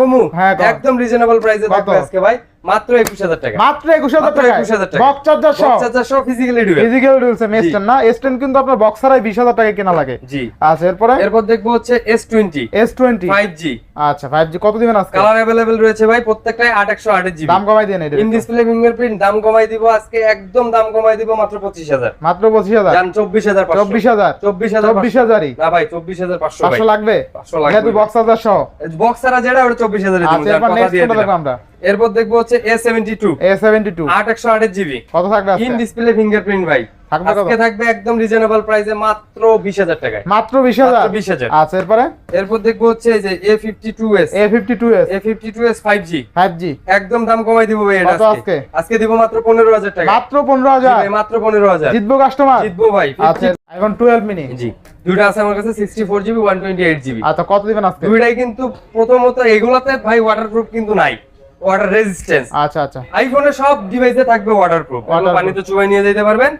[SPEAKER 2] কমু?
[SPEAKER 1] হ্যাঁ,
[SPEAKER 2] একদম রিজনেবল প্রাইসে? থাকবে আজকে ভাই। মাত্র 21000 টাকা
[SPEAKER 1] মাত্র একুশ হাজার
[SPEAKER 2] মাত্র
[SPEAKER 1] টাকা
[SPEAKER 2] 21,000 টাকা।
[SPEAKER 1] বক্স চার্জার সহ
[SPEAKER 2] বক্স চার্জার সহ physically dual
[SPEAKER 1] physical ডুয়েলসে S ten না এস টেন কিন্তু আপনার বক্স ছাড়াই বিশ হাজার টাকা কেনা লাগে
[SPEAKER 2] জি
[SPEAKER 1] আচ্ছা এরপরে
[SPEAKER 2] এরপর দেখবো হচ্ছে S20
[SPEAKER 1] এস টোয়েন্টি
[SPEAKER 2] 5G
[SPEAKER 1] আচ্ছা ফাইভ জি কত দিবেন আজকে
[SPEAKER 2] কালার अवेलेबल রয়েছে ভাই প্রত্যেকটাই 828 জিবি
[SPEAKER 1] দাম কমাই দেন এটা
[SPEAKER 2] ইন ডিসপ্লে ফিঙ্গারপ্রিন্ট দাম কমাই দিব আজকে একদম দাম কমাই দিব মাত্র 25000
[SPEAKER 1] মাত্র পঁচিশ হাজার
[SPEAKER 2] জান 24500
[SPEAKER 1] চব্বিশ হাজার
[SPEAKER 2] 24500
[SPEAKER 1] চব্বিশ হাজারই
[SPEAKER 2] না ভাই 24500 ভাই
[SPEAKER 1] পাঁচশো লাগবে
[SPEAKER 2] 500 লাগবে
[SPEAKER 1] যেহেতু বক্স হাজার সহ
[SPEAKER 2] বক্স ছাড়া যেটা ওটা 24000 এর
[SPEAKER 1] আচ্ছা
[SPEAKER 2] দিন
[SPEAKER 1] এরপর নেক্সট কোনটা দেখবো আমরা
[SPEAKER 2] এরপর দেখব হচ্ছে A72
[SPEAKER 1] এ সেভেন্টি টু
[SPEAKER 2] 828 জিবি
[SPEAKER 1] কত থাকবে
[SPEAKER 2] ইন ডিসপ্লে ফিঙ্গারপ্রিন্ট ভাই।
[SPEAKER 1] থাকবে কত?
[SPEAKER 2] আজকে থাকবে একদম রিজনেবল প্রাইসে মাত্র 20000 টাকায়।
[SPEAKER 1] মাত্র বিশ হাজার?
[SPEAKER 2] মাত্র 20000
[SPEAKER 1] আচ্ছা এরপরে?
[SPEAKER 2] এরপর দেখব হচ্ছে এই যে A52s
[SPEAKER 1] A fifty two S
[SPEAKER 2] A52s 5G
[SPEAKER 1] five G
[SPEAKER 2] একদম দাম কমাই দিব ভাই এটা আজকে।
[SPEAKER 1] আজকে?
[SPEAKER 2] দিব মাত্র 15000 টাকা।
[SPEAKER 1] মাত্র পনেরো
[SPEAKER 2] জি
[SPEAKER 1] হাজার
[SPEAKER 2] ভাই, মাত্র 15000
[SPEAKER 1] জিতবো কাস্টমার
[SPEAKER 2] জিতবো ভাই
[SPEAKER 1] আচ্ছা এখন টুয়েলভ মিনি
[SPEAKER 2] জি দুইটা আছে আমার কাছে 64 জিবি 128 জিবি
[SPEAKER 1] আচ্ছা কত দিবেন আজকে?
[SPEAKER 2] দুইটাই কিন্তু প্রথমত এগুলাতে ভাই ওয়াটারপ্রুফ কিন্তু নাই। ওয়াটার রেজিস্ট্যান্স
[SPEAKER 1] আচ্ছা আচ্ছা।
[SPEAKER 2] আইফোনে সব ডিভাইসে থাকবে ওয়াটারপ্রুফ
[SPEAKER 1] Waterproof।
[SPEAKER 2] পানিতে চুবাই নিয়ে যেতে পারবেন।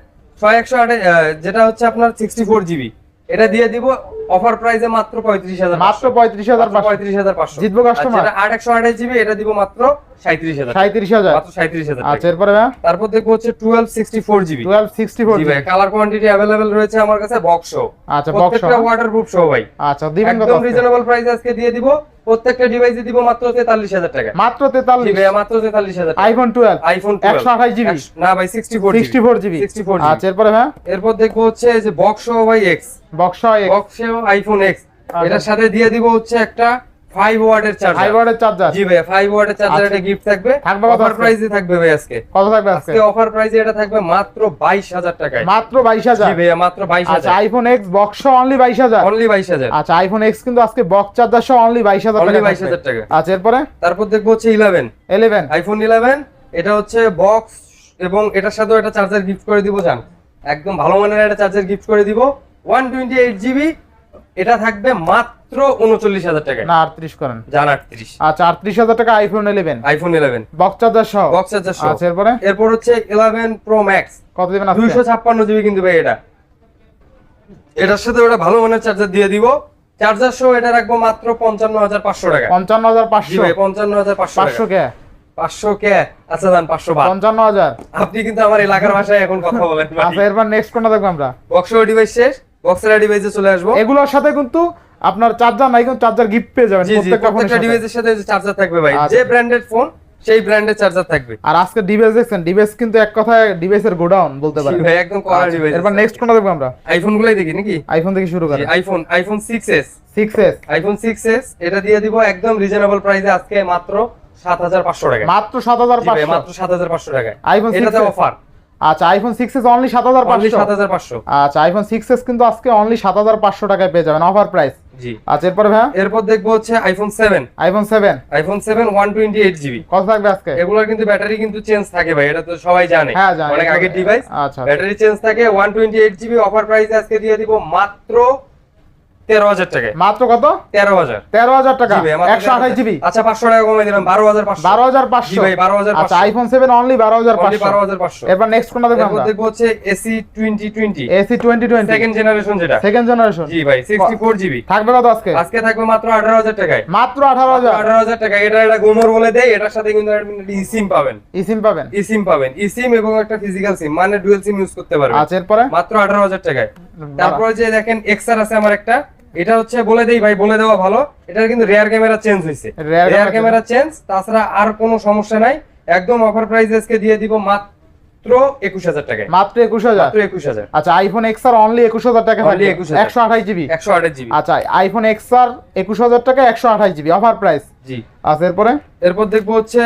[SPEAKER 2] ছয় একশো যেটা হচ্ছে আপনার সিক্সটি ফোর জিবি এটা দিয়ে দিব অফার প্রাইসে মাত্র পঁয়ত্রিশ হাজার
[SPEAKER 1] মাত্র পঁয়ত্রিশ হাজার
[SPEAKER 2] পঁয়ত্রিশ হাজার পাঁচশো।
[SPEAKER 1] জিতবো customer?
[SPEAKER 2] আট একশো আঠাশ জিবি এটা দিব মাত্র মাত্র হাজার
[SPEAKER 1] আচ্ছা এরপরে ভাই
[SPEAKER 2] তারপর দেখব হচ্ছে twelve sixty four
[SPEAKER 1] GB twelve sixty
[SPEAKER 2] four G colour quantity available রয়েছে আমার কাছে বক্স
[SPEAKER 1] আচ্ছা বক্স
[SPEAKER 2] প্রত্যেকটা ওয়াটারপ্রুফ সহ ভাই।
[SPEAKER 1] আচ্ছা
[SPEAKER 2] একদম রিজনেবল প্রাইস আজকে দিয়ে দিব। প্রত্যেকটা ডিভাইসে দিব মাত্র তেতাল্লিশ হাজার টাকা।
[SPEAKER 1] মাত্র
[SPEAKER 2] জি
[SPEAKER 1] তেতাল্লিশ।
[SPEAKER 2] ভাই মাত্র তেতাল্লিশ হাজার
[SPEAKER 1] আইফোন টুয়েলভ
[SPEAKER 2] আইফোন
[SPEAKER 1] একশো আঠাশ জিবি
[SPEAKER 2] না ভাই sixty four
[SPEAKER 1] sixty four GB
[SPEAKER 2] 64 GB.
[SPEAKER 1] আচ্ছা এরপরে
[SPEAKER 2] দেখব হচ্ছে যে বক্স ভাই
[SPEAKER 1] X
[SPEAKER 2] box box iPhone
[SPEAKER 1] X.
[SPEAKER 2] এটার সাথে দিয়ে দিব হচ্ছে একটা ওয়াটের চার্জার
[SPEAKER 1] ওয়ার্ডের চার্জার
[SPEAKER 2] জি ভাই ফাইভ ওয়াটের চার্জার
[SPEAKER 1] আচ্ছা।
[SPEAKER 2] গিফট থাকবে।
[SPEAKER 1] থাকবে কত
[SPEAKER 2] অফার প্রাইসে থাকবে ভাই আজকে।
[SPEAKER 1] কত থাকবে আজকে?
[SPEAKER 2] আজকে অফার প্রাইসে এটা থাকবে মাত্র টাকায়।
[SPEAKER 1] মাত্র
[SPEAKER 2] জি ভাই
[SPEAKER 1] আচ্ছা আইফোন এক্স বক্স অনলি বাইশ হাজার?
[SPEAKER 2] অনলি বাইশ হাজার।
[SPEAKER 1] আচ্ছা আইফোন এক্স কিন্তু আজকে বক্স চার্জার সহ অনলি
[SPEAKER 2] অনলি
[SPEAKER 1] টাকা
[SPEAKER 2] বাইশ
[SPEAKER 1] থাকবে।
[SPEAKER 2] হাজার টাকা।
[SPEAKER 1] আচ্ছা এরপরে?
[SPEAKER 2] তারপর দেখব হচ্ছে ইলেভেন
[SPEAKER 1] ইলেভেন
[SPEAKER 2] আইফোন ইলেভেন এটা হচ্ছে বক্স এবং এটার সাথেও একটা চার্জার গিফট করে দিব জান। একদম ভালো মানের একটা চার্জার গিফট করে দিব। ওয়ান টোয়েন্টি এইট জিবি এটা থাকবে মাত্র উনচল্লিশ হাজার টাকায়।
[SPEAKER 1] না আটত্রিশ করেন।
[SPEAKER 2] জান আটত্রিশ।
[SPEAKER 1] আচ্ছা আটত্রিশ হাজার টাকা iPhone eleven
[SPEAKER 2] iPhone eleven
[SPEAKER 1] box charger সহ?
[SPEAKER 2] বক্স চার্জার সহ।
[SPEAKER 1] আচ্ছা এরপরে?
[SPEAKER 2] এরপর হচ্ছে ইলেভেন প্রো ম্যাক্স
[SPEAKER 1] কত দিবেন
[SPEAKER 2] দুইশো ছাপ্পান্ন জিবি কিন্তু ভাই এটা। এটার সাথে ওটা ভালো মানের চার্জার দিয়ে দিব। চার্জার সহ এটা রাখব মাত্র পঞ্চান্ন হাজার পাঁচশো টাকা।
[SPEAKER 1] পঞ্চান্ন হাজার পাঁচশো?
[SPEAKER 2] পঞ্চান্ন হাজার পাঁচশো
[SPEAKER 1] পাঁচশো কে?
[SPEAKER 2] পাঁচশো কে? আচ্ছা দান পাঁচশো
[SPEAKER 1] পঞ্চান্ন হাজার?
[SPEAKER 2] আপনি কিন্তু আমার এলাকার ভাষায় এখন কথা বলেন
[SPEAKER 1] আচ্ছা এরপর নেক্সট কোনটা দেখব আমরা?
[SPEAKER 2] বক্স ডিভাইস শেষ? বক্সের ডিভাইসে চলে আসব।
[SPEAKER 1] এগুলোর সাথে কিন্তু আপনার চার্জার নাই কিন্তু চার্জার গিফট পেয়ে যাবেন প্রত্যেকটা।
[SPEAKER 2] ডিভাইসের সাথে। চার্জার থাকবে ভাই।
[SPEAKER 1] আচ্ছা।
[SPEAKER 2] যে ব্র্যান্ডেড ফোন সেই ব্র্যান্ডের চার্জার থাকবে।
[SPEAKER 1] আর আজকে ডিভাইস দেখছেন ডিভাইস কিন্তু এক কথায় ডিভাইসের গোডাউন বলতে পারেন।
[SPEAKER 2] ভাই একদম কড়া
[SPEAKER 1] আচ্ছা,
[SPEAKER 2] ডিভাইস
[SPEAKER 1] এরপর নেক্সট কোনটা দেখব আমরা?
[SPEAKER 2] আইফোন গুলাই দেখি নাকি?
[SPEAKER 1] আইফোন থেকে শুরু করেন।
[SPEAKER 2] IPhone iPhone 6s
[SPEAKER 1] six S
[SPEAKER 2] iPhone 6s এটা দিয়ে দিব একদম রিজনেবল প্রাইসে আজকে মাত্র 7500 টাকা
[SPEAKER 1] মাত্র সাত হাজার
[SPEAKER 2] জি ভাই
[SPEAKER 1] পাঁচশো।
[SPEAKER 2] মাত্র 7500 টাকা
[SPEAKER 1] আইফোন
[SPEAKER 2] এটাতে
[SPEAKER 1] 6s
[SPEAKER 2] অফার
[SPEAKER 1] আচ্ছা আইফোন সিক্স এস অনলি সাত হাজার
[SPEAKER 2] অনলি
[SPEAKER 1] পাঁচশো। আচ্ছা আইফোন সিক্স এস কিন্তু আজকে অনলি সাত হাজার পাঁচশো টাকায় পেয়ে যাবেন অফার প্রাইস
[SPEAKER 2] জি।
[SPEAKER 1] আচ্ছা এরপর ভাই
[SPEAKER 2] এরপর দেখব হচ্ছে iPhone 7
[SPEAKER 1] iPhone seven
[SPEAKER 2] iPhone 7 128 GB
[SPEAKER 1] কত থাকবে আজকে?
[SPEAKER 2] এগুলোর কিন্তু ব্যাটারি কিন্তু চেঞ্জ থাকে ভাই এটা তো সবাই জানে।
[SPEAKER 1] হ্যাঁ জানি।
[SPEAKER 2] অনেক আগের ডিভাইস
[SPEAKER 1] আচ্ছা।
[SPEAKER 2] ব্যাটারি চেঞ্জ থাকে 128 জিবি অফার প্রাইস আজকে দিয়ে দিব মাত্র 13000 টাকায়
[SPEAKER 1] মাত্র কত?
[SPEAKER 2] 13000
[SPEAKER 1] তেরো হাজার টাকা।
[SPEAKER 2] জি ভাই, মাত্র
[SPEAKER 1] একশো আঠাশ জিবি?
[SPEAKER 2] আচ্ছা 500 টাকা কমাই দিলাম 12500
[SPEAKER 1] বারো হাজার পাঁচশো।
[SPEAKER 2] ভাই 12500
[SPEAKER 1] আচ্ছা আইফোন সেভেন অনলি বারো হাজার
[SPEAKER 2] অনলি
[SPEAKER 1] পাঁচশো। এরপর নেক্সট কোনটা দেখব আমরা?
[SPEAKER 2] দেখব হচ্ছে SE 2020
[SPEAKER 1] SE twenty twenty
[SPEAKER 2] second generation যেটা।
[SPEAKER 1] সেকেন্ড জেনারেশন
[SPEAKER 2] জি ভাই 64 জিবি।
[SPEAKER 1] থাকবে কত আজকে?
[SPEAKER 2] আজকে থাকবে মাত্র 18000 টাকায়।
[SPEAKER 1] মাত্র আঠারো হাজার।
[SPEAKER 2] 18000 টাকা। এটা এটা গোমর বলে দেয় এটার সাথে কিন্তু ইসিম পাবেন।
[SPEAKER 1] ইসিম পাবেন?
[SPEAKER 2] ইসিম পাবেন। ইসিম এবং একটা ফিজিক্যাল সিম মানে ডুয়াল সিম ইউজ করতে পারবেন।
[SPEAKER 1] আচ্ছা এরপরে?
[SPEAKER 2] মাত্র আঠারো হাজার টাকায়। তারপরে যে দেখেন এক্সআর আছে আমার একটা। এটা হচ্ছে বলে দেই ভাই বলে দেওয়া ভালো। এটার কিন্তু রেয়ার ক্যামেরা চেঞ্জ হয়েছে রেয়ার ক্যামেরা চেঞ্জ তাছাড়া আর কোনো সমস্যা নাই। একদম অফার প্রাইস আজকে দিয়ে দিব মাত্র মাত্র একুশ হাজার টাকায়।
[SPEAKER 1] মাত্র
[SPEAKER 2] মাত্র
[SPEAKER 1] আচ্ছা আইফোন এক্স আর অনলি একুশ হাজার টাকা
[SPEAKER 2] Only 21,000
[SPEAKER 1] একশো আঠাশ জিবি
[SPEAKER 2] একশো আঠাশ জিবি
[SPEAKER 1] আচ্ছা আইফোন এক্স আর একুশ হাজার টাকা একশো আঠাশ জিবি অফার প্রাইস
[SPEAKER 2] জি।
[SPEAKER 1] আচ্ছা এরপরে?
[SPEAKER 2] এরপর দেখব হচ্ছে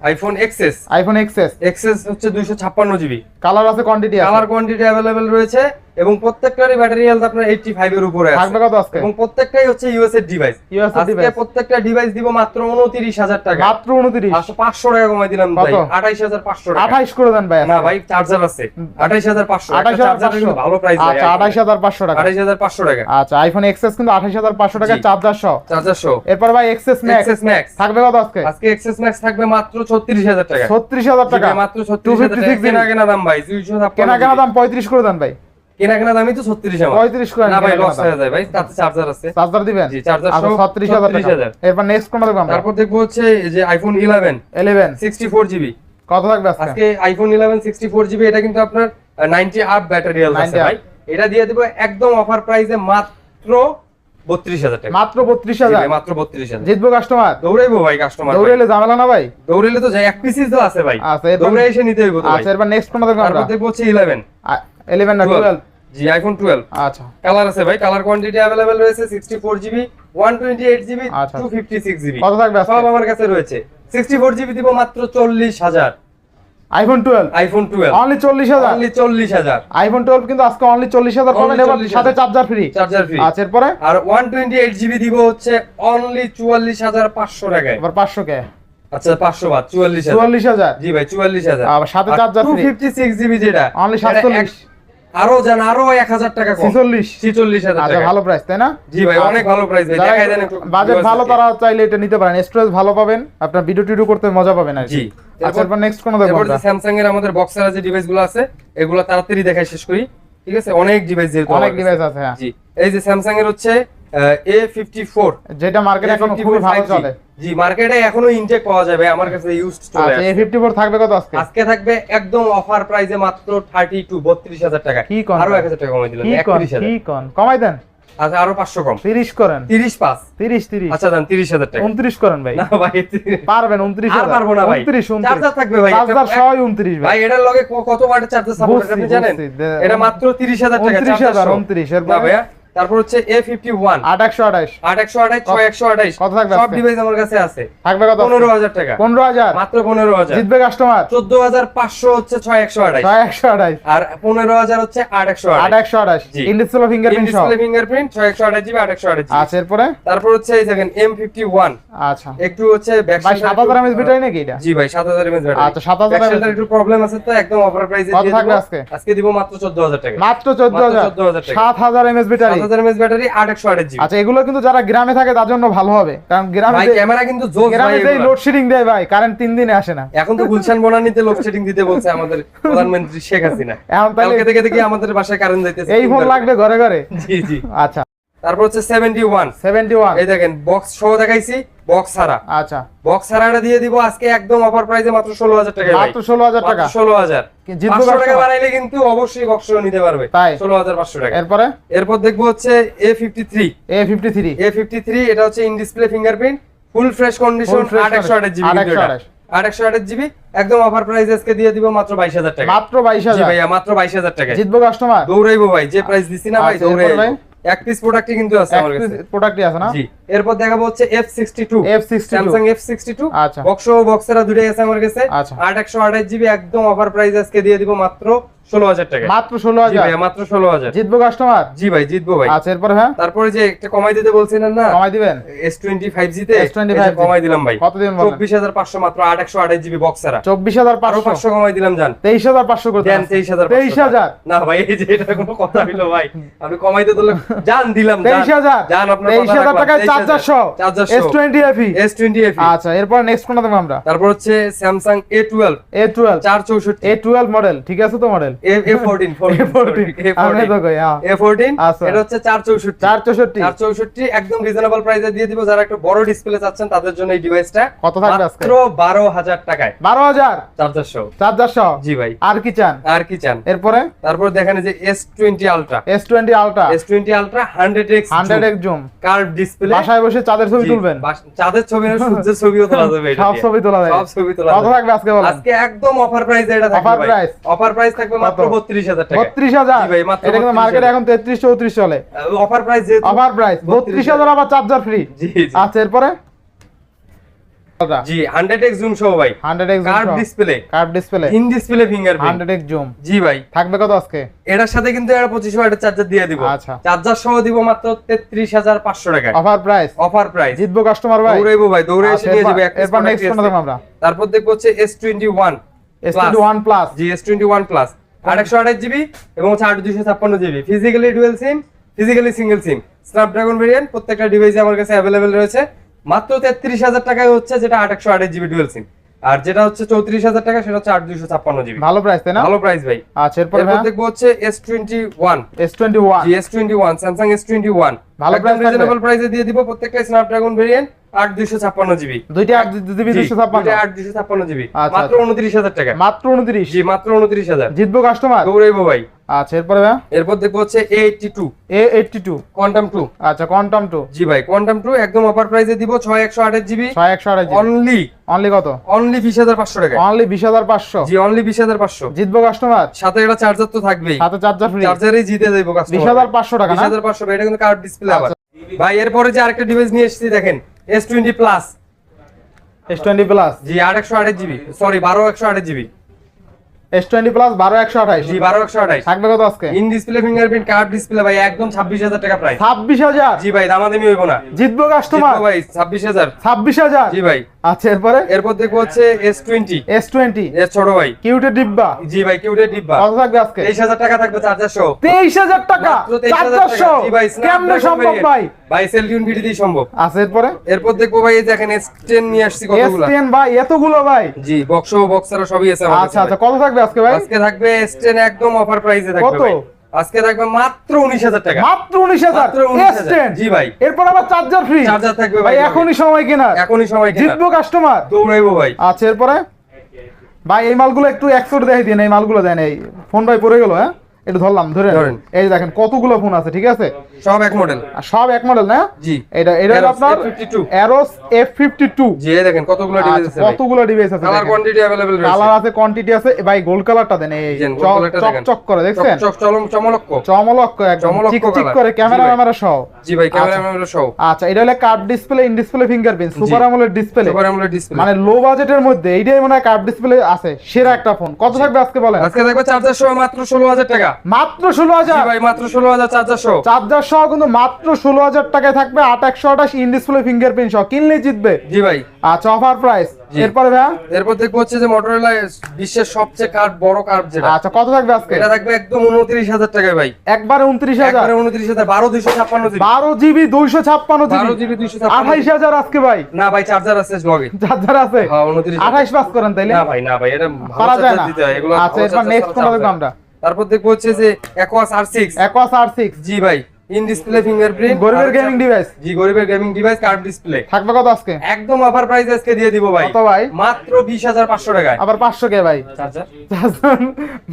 [SPEAKER 2] iPhone XS
[SPEAKER 1] iPhone XS
[SPEAKER 2] XS হচ্ছে দুইশো ছাপ্পান্ন জিবি
[SPEAKER 1] কালার আছে কোয়ান্টিটি
[SPEAKER 2] কালার কোয়ান্টিটি অ্যাভেলেবেল রয়েছে। এবং প্রত্যেকটারই ব্যাটারি হেলথ আপনার এইটটি ফাইভ এর উপরে আছে।
[SPEAKER 1] থাকবে কত আজকে?
[SPEAKER 2] এবং প্রত্যেকটাই হচ্ছে ইউএস এর ডিভাইস আজকে প্রত্যেকটা ডিভাইস দিব মাত্র উনত্রিশ হাজার টাকা।
[SPEAKER 1] মাত্র উনত্রিশ।
[SPEAKER 2] আসলে পাঁচশো টাকা কমাই দিলাম ভাই। আঠাইশ হাজার পাঁচশো টাকা।
[SPEAKER 1] আঠাইশ করে দেন ভাই
[SPEAKER 2] না ভাই চার্জার আছে। আঠাইশ হাজার পাঁচশো
[SPEAKER 1] আঠাইশ হাজার
[SPEAKER 2] চার্জার
[SPEAKER 1] পাঁচশো।
[SPEAKER 2] ভালো প্রাইস
[SPEAKER 1] আচ্ছা আঠাইশ হাজার পাঁচশো টাকা।
[SPEAKER 2] আঠাইশ হাজার পাঁচশো টাকা।
[SPEAKER 1] আচ্ছা আইফোন এক্সএস কিন্তু আঠাইশ হাজার পাঁচশো টাকা
[SPEAKER 2] জি।
[SPEAKER 1] চার্জার সহ।
[SPEAKER 2] চার্জার শো
[SPEAKER 1] এরপর ভাই এক্সএস ম্যাক্স
[SPEAKER 2] এক্সএস ম্যাক্স
[SPEAKER 1] থাকবে কত আজকে?
[SPEAKER 2] আজকে এক্সএস ম্যাক্স থাকবে মাত্র ছত্রিশ হাজার টাকা।
[SPEAKER 1] ছত্রিশ হাজার টাকা।
[SPEAKER 2] মাত্র ছত্রিশ হাজার টাকা। কেনা কেনা দাম ভাই দুইশো
[SPEAKER 1] কেনা কেনা দাম পঁয়ত্রিশ করে দেন ভাই।
[SPEAKER 2] কেনা কেনা দামই তো ছত্রিশ আমার।
[SPEAKER 1] পঁয়ত্রিশ করে
[SPEAKER 2] না ভাই লস হয়ে যায় ভাই তাতে চার্জার আছে।
[SPEAKER 1] চার্জার দিবেন?
[SPEAKER 2] জি, charger
[SPEAKER 1] আচ্ছা
[SPEAKER 2] সহ
[SPEAKER 1] ছত্রিশ হাজার টাকা।
[SPEAKER 2] 36,000
[SPEAKER 1] এরপর নেক্সট কোনটা দেখব আমরা?
[SPEAKER 2] তারপর দেখব হচ্ছে এই যে iPhone eleven
[SPEAKER 1] eleven
[SPEAKER 2] sixty four GB
[SPEAKER 1] কত লাগবে আজকে?
[SPEAKER 2] আজকে iPhone eleven sixty four GB এটা কিন্তু আপনার নাইনটি আপ ব্যাটারি আছে ভাই। এটা দিয়ে দিব একদম অফার প্রাইসে মাত্র বত্রিশ হাজার টাকা।
[SPEAKER 1] মাত্র বত্রিশ
[SPEAKER 2] জি
[SPEAKER 1] হাজার
[SPEAKER 2] ভাই, মাত্র বত্রিশ হাজার।
[SPEAKER 1] জিতবো কাস্টমার
[SPEAKER 2] দৌড়াইবো ভাই কাস্টমার
[SPEAKER 1] দৌড়েলে ঝামেলা না ভাই?
[SPEAKER 2] দৌড়াইলে তো যাই এক পিসিস তো আছে ভাই।
[SPEAKER 1] আচ্ছা, এরপর-
[SPEAKER 2] এসে নিতে হইব তো
[SPEAKER 1] আচ্ছা নেক্সট কোনটা দেখব আমরা?
[SPEAKER 2] তারপর হচ্ছে
[SPEAKER 1] না
[SPEAKER 2] জি আইফোন
[SPEAKER 1] আচ্ছা।
[SPEAKER 2] কালার আছে ভাই কালার কোয়ান্টিটি অ্যাভেলেবেল রয়েছে sixty four GB one twenty eight GB
[SPEAKER 1] আচ্ছা।
[SPEAKER 2] টু ফিফটি সিক্স জিবি
[SPEAKER 1] কত থাকবে
[SPEAKER 2] সব আমার কাছে রয়েছে। সিক্সটি ফোর জিবি দিব মাত্র চল্লিশ হাজার।
[SPEAKER 1] IPhone twelve
[SPEAKER 2] iPhone twelve
[SPEAKER 1] only চল্লিশ হাজার?
[SPEAKER 2] অনলি চল্লিশ হাজার।
[SPEAKER 1] আইফোন টুয়েলভ কিন্তু আজকে অনলি চল্লিশ হাজার পাবেন
[SPEAKER 2] Only
[SPEAKER 1] এবার
[SPEAKER 2] 40,000
[SPEAKER 1] সাথে চার্জার ফ্রি
[SPEAKER 2] চার্জার ফ্রি
[SPEAKER 1] আচ্ছা এরপরে?
[SPEAKER 2] আর ওয়ান টোয়েন্টি এইট জিবি দিব হচ্ছে অনলি চুয়াল্লিশ হাজার পাঁচশো টাকায়।
[SPEAKER 1] এবার পাঁচশো কে?
[SPEAKER 2] আচ্ছা পাঁচশো বাদ চুয়াল্লিশ হাজার।
[SPEAKER 1] চুয়াল্লিশ হাজার।
[SPEAKER 2] জি ভাই চুয়াল্লিশ হাজার।
[SPEAKER 1] আবার সাথে
[SPEAKER 2] charger
[SPEAKER 1] free
[SPEAKER 2] fifty six GB যেটা
[SPEAKER 1] অনলি
[SPEAKER 2] সেটা
[SPEAKER 1] 47
[SPEAKER 2] এক- আরও জান আরও এক হাজার টাকা কম।
[SPEAKER 1] ছিচল্লিশ।
[SPEAKER 2] ছিচল্লিশ হাজার
[SPEAKER 1] আচ্ছা
[SPEAKER 2] টাকা।
[SPEAKER 1] ভালো প্রাইস তাই না?
[SPEAKER 2] জি ভাই অনেক ভালো প্রাইস ভাই দেখাই দেন একটু
[SPEAKER 1] বাজেট ভালো তারা চাইলে এটা নিতে পারেন। স্টোরেজ ভালো পাবেন আপনার ভিডিও টিডিও করতে মজা পাবেন আর
[SPEAKER 2] জি।
[SPEAKER 1] আচ্ছা এরপর নেক্সট কোন দেখব আমরা?
[SPEAKER 2] স্যামসাং এর আমাদের বক্সার যে ডিভাইসগুলো আছে এগুলো তাড়াতাড়ি দেখাই শেষ করি। ঠিক আছে? অনেক ডিভাইস যেহেতু
[SPEAKER 1] অনেক ডিভাইস আছে হ্যাঁ।
[SPEAKER 2] জি। এই যে স্যামসাং এর হচ্ছে এ ফিফটি ফোর
[SPEAKER 1] যেটা মার্কেটে এখন খুবই ভালো চলে।
[SPEAKER 2] জি মার্কেটে এখনও ইনটেক পাওয়া যাবে আমার কাছে ইউজড চলে
[SPEAKER 1] আচ্ছা থাকবে কত আজকে?
[SPEAKER 2] আজকে থাকবে একদম অফার প্রাইসে মাত্র থার্টি টু বত্রিশ হাজার টাকা।
[SPEAKER 1] কি কন?
[SPEAKER 2] আরও
[SPEAKER 1] ভাই?
[SPEAKER 2] টাকা কমাই দিলাম
[SPEAKER 1] কি কন?
[SPEAKER 2] একত্রিশ হাজার।
[SPEAKER 1] কি কন? কমাই দেন।
[SPEAKER 2] আচ্ছা আরও পাঁচশো কম।
[SPEAKER 1] তিরিশ করেন।
[SPEAKER 2] তিরিশ পাঁচ।
[SPEAKER 1] তিরিশ তিরিশ।
[SPEAKER 2] আচ্ছা দেন তিরিশ হাজার টাকা।
[SPEAKER 1] উনত্রিশ করেন ভাই।
[SPEAKER 2] না ভাই
[SPEAKER 1] পারবেন উনত্রিশ
[SPEAKER 2] আর পারব না ভাই। চার্জার থাকবে ভাই।
[SPEAKER 1] চার্জার সবাই উনত্রিশ ভাই।
[SPEAKER 2] ভাই এটার লগে কত ওয়াটের চার্জার সাপোর্ট আপনি জানেন? এটা মাত্র তিরিশ হাজার টাকা
[SPEAKER 1] 29,000,
[SPEAKER 2] চার্জার সহ।
[SPEAKER 1] 29 এরপরে?
[SPEAKER 2] না ভাইয়া তারপর হচ্ছে এ ফিফটি ওয়ান
[SPEAKER 1] আট একশো আঠাশ।
[SPEAKER 2] আট একশো আঠাইশ ছয় একশো আঠাইশ
[SPEAKER 1] কত থাকবে
[SPEAKER 2] সব ডিভাইস আমার কাছে আছে।
[SPEAKER 1] থাকবে কত
[SPEAKER 2] পনেরো হাজার টাকা।
[SPEAKER 1] পনেরো হাজার?
[SPEAKER 2] মাত্র পনেরো হাজার।
[SPEAKER 1] জিতবে কাস্টমার
[SPEAKER 2] চোদ্দ হাজার পাঁচশো হচ্ছে ছয় একশো আঠাইশ
[SPEAKER 1] ছয় একশো আঠাশ।
[SPEAKER 2] আর পনেরো হাজার হচ্ছে আট একশো
[SPEAKER 1] আট একশো আঠাশ। ইনডিসপ্লে ফিঙ্গারপ্রিন্ট সহ?
[SPEAKER 2] ডিসপ্লে ফিঙ্গারপ্রিন্ট ছয় একশো আঠাশ জিবি আট একশো আঠাশ
[SPEAKER 1] আচ্ছা এরপরে?
[SPEAKER 2] তারপর হচ্ছে এই দেখেন এম ফিফটি ওয়ান
[SPEAKER 1] আচ্ছা।
[SPEAKER 2] একটু হচ্ছে
[SPEAKER 1] ভাই সাত হাজার এমএস ব্যাটারি নাকি এটা?
[SPEAKER 2] জি ভাই সাত হাজার এমএস ব্যাটারি
[SPEAKER 1] আচ্ছা, 7000
[SPEAKER 2] Back shelter একটু প্রবলেম আছে তো একদম অফার প্রাইসে
[SPEAKER 1] কত থাকবে আজকে?
[SPEAKER 2] আজকে দিব মাত্র চোদ্দ হাজার টাকা।
[SPEAKER 1] মাত্র চোদ্দ হাজার।
[SPEAKER 2] 14,000 টাকা।
[SPEAKER 1] সাত হাজার এমএস ব্যাটারি
[SPEAKER 2] ব্যাটারি জিবি
[SPEAKER 1] আচ্ছা এগুলো কিন্তু যারা গ্রামে থাকে তার জন্য ভালো হবে। কারণ গ্রামে
[SPEAKER 2] ভাই ক্যামেরা কিন্তু জোস
[SPEAKER 1] গ্রামে যেই দেয় ভাই কারেন্ট তিন দিনে আসে না।
[SPEAKER 2] এখন তো গুলশান বনানীতে দিতে বলছে আমাদের প্রধানমন্ত্রী শেখ হাসিনা।
[SPEAKER 1] এখন তাহলে
[SPEAKER 2] কালকে থেকে দেখি আমাদের বাসায় কারেন্ট যাইতেছে
[SPEAKER 1] এই ফোন লাগবে ঘরে ঘরে?
[SPEAKER 2] জি জি।
[SPEAKER 1] আচ্ছা।
[SPEAKER 2] তারপর হচ্ছে সেভেন্টি ওয়ান
[SPEAKER 1] সেভেন্টি ওয়ান
[SPEAKER 2] এই দেখেন বক্স সহ দেখাইছি বক্স ছাড়া।
[SPEAKER 1] আচ্ছা।
[SPEAKER 2] বক্স ছাড়াটা দিয়ে দিব আজকে একদম অফার প্রাইসে মাত্র ষোলো হাজার টাকা
[SPEAKER 1] মাত্র ষোলো হাজার টাকা।
[SPEAKER 2] ষোলো হাজার।
[SPEAKER 1] কি জিতবো
[SPEAKER 2] পাঁচশো টাকা বাড়াইলে কিন্তু অবশ্যই বক্স নিতে পারবে।
[SPEAKER 1] তাই?
[SPEAKER 2] ষোলো হাজার পাঁচশো টাকা।
[SPEAKER 1] এরপরে?
[SPEAKER 2] এরপর দেখব হচ্ছে A fifty three
[SPEAKER 1] A fifty three
[SPEAKER 2] A fifty three এটা হচ্ছে in display fingerprint full fresh condition
[SPEAKER 1] Full fresh
[SPEAKER 2] আট একশো আঠাশ জিবি
[SPEAKER 1] 828
[SPEAKER 2] আট। একশো আঠাশ জিবি একদম অফার প্রাইস আজকে দিয়ে দিব মাত্র বাইশ হাজার টাকা।
[SPEAKER 1] মাত্র বাইশ
[SPEAKER 2] জি
[SPEAKER 1] হাজার
[SPEAKER 2] ভাইয়া মাত্র বাইশ হাজার টাকা।
[SPEAKER 1] জিতবো কাস্টমার
[SPEAKER 2] দৌড়াইবো ভাই যে প্রাইস দিছি না ভাই
[SPEAKER 1] আচ্ছা?
[SPEAKER 2] এক পিস প্রোডাক্টই কিন্তু আছে আমার কাছে।
[SPEAKER 1] প্রোডাক্টই আছে না?
[SPEAKER 2] জি। এরপর দেখাবো হচ্ছে F sixty two
[SPEAKER 1] F sixty
[SPEAKER 2] Samsung F sixty two
[SPEAKER 1] আচ্ছা।
[SPEAKER 2] বক্স বক্সেরা দুটোই আছে আমার কাছে।
[SPEAKER 1] আচ্ছা।
[SPEAKER 2] আট একশো আঠাশ জিবি একদম অফার প্রাইস আজকে দিয়ে দিব মাত্র। ষোলো হাজার টাকা।
[SPEAKER 1] মাত্র ষোলো হাজার?
[SPEAKER 2] মাত্র ষোলো হাজার।
[SPEAKER 1] জিতবো কাস্টমার
[SPEAKER 2] জি ভাই জিতবো ভাই।
[SPEAKER 1] আচ্ছা এরপরে হ্যাঁ?
[SPEAKER 2] তারপরে যে একটা কমাই দিতে বলছিলেন না?
[SPEAKER 1] কমাই দিবেন।
[SPEAKER 2] এস টোয়েন্টি ফাইভ জিতে
[SPEAKER 1] S25 জি।
[SPEAKER 2] কমাই দিলাম ভাই।
[SPEAKER 1] কত দিন
[SPEAKER 2] চব্বিশ হাজার পাঁচশো মাত্র আট একশো আঠাশ জিবি বক্সারা
[SPEAKER 1] চব্বিশ হাজার পাঁচশো।
[SPEAKER 2] পাঁচশো কমাই দিলাম জান।
[SPEAKER 1] তেইশ হাজার পাঁচশো করে
[SPEAKER 2] দেন তেইশ হাজার
[SPEAKER 1] তেইশ হাজার?
[SPEAKER 2] না ভাই এই যে এটা কোনো কথা হইল ভাই। আপনি কমাইতে তো জান দিলাম
[SPEAKER 1] তেইশ হাজার।
[SPEAKER 2] জান আপনার
[SPEAKER 1] তেইশ হাজার টাকায় চার্জার সহ
[SPEAKER 2] charger
[SPEAKER 1] S twenty FE
[SPEAKER 2] S twenty F
[SPEAKER 1] আচ্ছা এরপর নেক্সট কোনটা দেবো আমরা?
[SPEAKER 2] তারপর হচ্ছে Samsung A twelve
[SPEAKER 1] A twelve
[SPEAKER 2] চার চৌষট্টি।
[SPEAKER 1] এ টুয়েলভ মডেল ঠিক আছে তো মডেল
[SPEAKER 2] এটা হচ্ছে একদম রিজনেবল প্রাইসে দিয়ে দিব। যারা একটু বড় ডিসপ্লে চাচ্ছেন তাদের জন্য এই ডিভাইসটা
[SPEAKER 1] কত থাকবে আজকে?
[SPEAKER 2] মাত্র বারো হাজার টাকায়।
[SPEAKER 1] বারো হাজার?
[SPEAKER 2] চার্জার সহ
[SPEAKER 1] চারশো?
[SPEAKER 2] জি ভাই।
[SPEAKER 1] আর কি চান?
[SPEAKER 2] আর কি চান?
[SPEAKER 1] এরপরে?
[SPEAKER 2] তারপর দেখেন যে S twenty ultra
[SPEAKER 1] S twenty ultra
[SPEAKER 2] S twenty ultra hundred X
[SPEAKER 1] hundred X zoom
[SPEAKER 2] curve display
[SPEAKER 1] বাসায় বসে চাঁদের ছবি তুলবেন।
[SPEAKER 2] চাঁদের ছবি না সূর্যের ছবিও তোলা যাবে এটা
[SPEAKER 1] সব ছবি তোলা
[SPEAKER 2] সব ছবি তোলা
[SPEAKER 1] কত থাকবে আজকে
[SPEAKER 2] একদম অফার প্রাইস এটা থাকবে
[SPEAKER 1] Offer
[SPEAKER 2] ভাই। অফার প্রাইস থাকবে মাত্র 32000 টাকা।
[SPEAKER 1] বত্রিশ হাজার?
[SPEAKER 2] জি ভাই, মাত্র
[SPEAKER 1] এটা কিন্তু মার্কেটে এখন তেত্রিশ চৌত্রিশ চলে।
[SPEAKER 2] অফার প্রাইস যেহেতু
[SPEAKER 1] অফার প্রাইস বত্রিশ হাজার। আবার চার্জার ফ্রি
[SPEAKER 2] জি জি।
[SPEAKER 1] আচ্ছা এরপরে?
[SPEAKER 2] জি 100x জুম সহ ভাই।
[SPEAKER 1] Hundred X
[SPEAKER 2] curve display
[SPEAKER 1] curve display
[SPEAKER 2] in display fingerprint
[SPEAKER 1] hundred X zoom
[SPEAKER 2] জি ভাই।
[SPEAKER 1] থাকবে কত আজকে?
[SPEAKER 2] এটার সাথে কিন্তু এর 2500 ওয়াটের চার্জার দিয়ে দিব।
[SPEAKER 1] আচ্ছা।
[SPEAKER 2] চার্জার সহ দিব মাত্র 33500 টাকা
[SPEAKER 1] অফার প্রাইস
[SPEAKER 2] অফার প্রাইস
[SPEAKER 1] জিতবো কাস্টমার ভাই?
[SPEAKER 2] দৌড়াইবো ভাই দৌড়ে এসে
[SPEAKER 1] আচ্ছা, এরপর- নেক্সট কোন আমরা।
[SPEAKER 2] তারপর দেখব হচ্ছে S21
[SPEAKER 1] S twenty one plus
[SPEAKER 2] জি S21 প্লাস 828 জিবি এবং হচ্ছে 8256 GB. Physically dual SIM physically single SIM Snapdragon variant প্রত্যেকটা ডিভাইসে আমার কাছে অ্যাভেলেবেল রয়েছে। মাত্র 33000 টাকায় হচ্ছে যেটা 828 জিবি ডুয়াল সিম আর যেটা হচ্ছে 34000 টাকা সেটা হচ্ছে 8256 জিবি।
[SPEAKER 1] ভালো প্রাইস তাই না?
[SPEAKER 2] ভালো প্রাইস ভাই।
[SPEAKER 1] আচ্ছা এরপর
[SPEAKER 2] দেখব হচ্ছে S21
[SPEAKER 1] এস টোয়েন্টি ওয়ান
[SPEAKER 2] জি S21 স্যামসাং S21
[SPEAKER 1] ভালো
[SPEAKER 2] একদম
[SPEAKER 1] price থাকবে?
[SPEAKER 2] রিজনেবল প্রাইসে দিয়ে দিব প্রত্যেকটা স্ন্যাপড্রাগন ভেরিয়েন্ট 8256 জিবি।
[SPEAKER 1] দুইটা আট জিবি দুশো ছাপ্পান্ন?
[SPEAKER 2] আট দুশো ছাপ্পান্ন জিবি।
[SPEAKER 1] আচ্ছা,
[SPEAKER 2] মাত্র
[SPEAKER 1] আচ্ছা।
[SPEAKER 2] উনত্রিশ হাজার টাকা।
[SPEAKER 1] মাত্র উনত্রিশ?
[SPEAKER 2] জি মাত্র উনত্রিশ হাজার।
[SPEAKER 1] জিতবো কাস্টমার
[SPEAKER 2] দৌড়াইবো ভাই।
[SPEAKER 1] আচ্ছা এরপরে
[SPEAKER 2] এরপর দেখব হচ্ছে A eighty two
[SPEAKER 1] A eighty two
[SPEAKER 2] quantum two
[SPEAKER 1] আচ্ছা কোয়ান্টাম টু
[SPEAKER 2] জি ভাই কোয়ান্টাম টু একদম অফার প্রাইসে দিব ছয় একশো আঠাশ জিবি।
[SPEAKER 1] ছয় একশো
[SPEAKER 2] অনলি
[SPEAKER 1] অনলি কত?
[SPEAKER 2] অনলি বিশ হাজার পাঁচশো টাকা।
[SPEAKER 1] অনলি বিশ হাজার পাঁচশো।
[SPEAKER 2] জি অনলি বিশ হাজার পাঁচশো।
[SPEAKER 1] জিতবো কাস্টমার
[SPEAKER 2] সাথে একটা চার্জার তো থাকবেই।
[SPEAKER 1] সাথে চার্জার ফ্রি
[SPEAKER 2] চার্জারই জিতে যাইবো
[SPEAKER 1] বিশ হাজার পাঁচশো টাকা
[SPEAKER 2] বিশ হাজার পাঁচশো এটা কিন্তু কার্ড ডিসপ্লে আবার।
[SPEAKER 1] আচ্ছা।
[SPEAKER 2] ভাই এরপরে যে আরেকটা ডিভাইস নিয়ে এসেছি দেখেন। S twenty plus
[SPEAKER 1] S twenty plus
[SPEAKER 2] জি আট একশো আঠাশ জিবি। সরি বারো একশো আঠাশ জিবি।
[SPEAKER 1] এস টোয়েন্টি প্লাস বারো একশো আঠাইশ
[SPEAKER 2] জি বারো একশো আঠাশ।
[SPEAKER 1] থাকবে কত আজকে?
[SPEAKER 2] In display fingerprint card display ভাই একদম ছাব্বিশ হাজার টাকা প্রাইস
[SPEAKER 1] ছাব্বিশ হাজার?
[SPEAKER 2] জি ভাই দামাদামি হইব না।
[SPEAKER 1] জিতবো কাস্টমার
[SPEAKER 2] জিতবো ভাই ছাব্বিশ হাজার।
[SPEAKER 1] ছাব্বিশ হাজার?
[SPEAKER 2] জি ভাই।
[SPEAKER 1] আচ্ছা এরপরে?
[SPEAKER 2] এরপর দেখব হচ্ছে এস টোয়েন্টি
[SPEAKER 1] এস
[SPEAKER 2] ছোট ভাই।
[SPEAKER 1] কিউটের ডিব্বা?
[SPEAKER 2] জি ভাই কিউটের ডিব্বা।
[SPEAKER 1] কত থাকবে আজকে?
[SPEAKER 2] তেইশ হাজার টাকা থাকবে চার্জার সহ
[SPEAKER 1] তেইশ হাজার টাকা?
[SPEAKER 2] মাত্র 23,000 টাকা।
[SPEAKER 1] শো
[SPEAKER 2] জি ভাই,
[SPEAKER 1] কেমনে সম্ভব। ভাই?
[SPEAKER 2] দিয়ে
[SPEAKER 1] আচ্ছা এরপরে?
[SPEAKER 2] এরপর দেখব ভাই দেখেন নিয়ে আসছি কতগুলো।
[SPEAKER 1] ভাই এতগুলো ভাই?
[SPEAKER 2] জি বক্স বক্সার সবই আছে
[SPEAKER 1] আচ্ছা আচ্ছা কত থাকবে আজকে ভাই?
[SPEAKER 2] আজকে থাকবে এস টেন একদম অফার প্রাইসে থাকবে
[SPEAKER 1] কত?
[SPEAKER 2] ভাই। আজকে থাকবে মাত্র উনিশ হাজার টাকা।
[SPEAKER 1] মাত্র উনিশ হাজার?
[SPEAKER 2] মাত্র 19,000
[SPEAKER 1] এস টেন
[SPEAKER 2] জি ভাই।
[SPEAKER 1] এরপর আবার চার্জার ফ্রি
[SPEAKER 2] চার্জার থাকবে
[SPEAKER 1] ভাই
[SPEAKER 2] এখনি
[SPEAKER 1] এখনই সময় কেনার।
[SPEAKER 2] এখনই সময় কেনার।
[SPEAKER 1] জিতবো কাস্টমার
[SPEAKER 2] দৌড়াইবো ভাই।
[SPEAKER 1] আচ্ছা এরপরে? ভাই এই মালগুলো একটু এক্সপোর্ট দেখাই দিন এই মালগুলো দেন এই ফোন ভাই পড়ে গেল হ্যাঁ? একটু ধরলাম ধরে
[SPEAKER 2] ধরেন।
[SPEAKER 1] এই যে দেখেন কতগুলো ফোন আছে ঠিক আছে
[SPEAKER 2] সব এক মডেল
[SPEAKER 1] আর সব এক মডেল না
[SPEAKER 2] জি
[SPEAKER 1] এটা এটা হলো
[SPEAKER 2] Aeros
[SPEAKER 1] আপনার
[SPEAKER 2] F52
[SPEAKER 1] Aeros F fifty two
[SPEAKER 2] G এই দেখেন কতগুলো ডিভাইস আছে ভাই
[SPEAKER 1] কতগুলো ডিভাইস আছে
[SPEAKER 2] কালার কোয়ান্টিটি अवेलेबल রয়েছে
[SPEAKER 1] কালার আছে কোয়ান্টিটি আছে এ ভাই গোল্ড কালারটা দেন এই
[SPEAKER 2] দেন, gold
[SPEAKER 1] চক
[SPEAKER 2] colourটা দেখেন।
[SPEAKER 1] চক করে দেখছেন
[SPEAKER 2] চক চলম চমলক্ক
[SPEAKER 1] চমলক্ক একদম
[SPEAKER 2] চমলক্ক
[SPEAKER 1] চিক চিক
[SPEAKER 2] colour।
[SPEAKER 1] করে ক্যামেরা
[SPEAKER 2] জি ভাই।
[SPEAKER 1] ক্যামেরা সহ
[SPEAKER 2] জি ভাই ক্যামেরা সহ
[SPEAKER 1] আচ্ছা এটা হলো curve display in display fingerprint super AMOLED display
[SPEAKER 2] super AMOLED display
[SPEAKER 1] মানে লো বাজেটের মধ্যে এইটাই মনে হয় কার্ভ ডিসপ্লে আছে সেরা একটা ফোন কত থাকবে আজকে বলেন
[SPEAKER 2] আজকে দেখবো চার্জার সহ মাত্র ষোলো হাজার টাকা
[SPEAKER 1] মাত্র ষোলো হাজার।
[SPEAKER 2] ভাই মাত্র ষোলো হাজার চার্জার সহ
[SPEAKER 1] চার্জার সহ কিন্তু মাত্র ষোলো হাজার টাকায় থাকবে আট একশো আঠাশ ইন ডিসপ্লে ফিঙ্গারপ্রিন্ট সহ। কিনলেই জিতবে।
[SPEAKER 2] জি ভাই।
[SPEAKER 1] আচ্ছা অফার প্রাইস এরপরে ভাইয়া?
[SPEAKER 2] এরপর দেখব হচ্ছে যে মোটরোলা বিশ্বের সবচেয়ে কার্ড বড় কার্ড যেটা।
[SPEAKER 1] আচ্ছা কত থাকবে আজকে?
[SPEAKER 2] এটা থাকবে একদম উনত্রিশ হাজার টাকায় ভাই।
[SPEAKER 1] একবারে উনত্রিশ হাজার?
[SPEAKER 2] একবারে উনত্রিশ হাজার বারো দুইশো ছাপ্পান্ন জিবি।
[SPEAKER 1] বারো জিবি দুইশো ছাপ্পান্ন
[SPEAKER 2] বারো
[SPEAKER 1] জিবি
[SPEAKER 2] জিবি দুইশো ছাপ্পান্ন
[SPEAKER 1] আঠাইশ হাজার আজকে ভাই।
[SPEAKER 2] না ভাই চার্জার আছে
[SPEAKER 1] চার্জার আছে?
[SPEAKER 2] হ্যাঁ
[SPEAKER 1] পাস করেন তাইলে?
[SPEAKER 2] না ভাই না ভাই এটা ভালো দিতে হয়, এগুলো
[SPEAKER 1] আচ্ছা এরপর নেক্সট কোন দেখব আমরা?
[SPEAKER 2] তারপর দেখব হচ্ছে যে Aquos R six
[SPEAKER 1] Aquos R six
[SPEAKER 2] জি ভাই ইন ডিসপ্লে ফিঙ্গারপ্রিন্ট
[SPEAKER 1] গরিবের গেমিং ডিভাইস
[SPEAKER 2] জি গরিবের গেমিং ডিভাইস কার্ড ডিসপ্লে
[SPEAKER 1] থাকবে কত আজকে?
[SPEAKER 2] একদম অফার প্রাইস আজকে দিয়ে দিব ভাই।
[SPEAKER 1] কত ভাই?
[SPEAKER 2] মাত্র বিশ হাজার পাঁচশো টাকায়।
[SPEAKER 1] আবার পাঁচশো কে ভাই?
[SPEAKER 2] চার্জার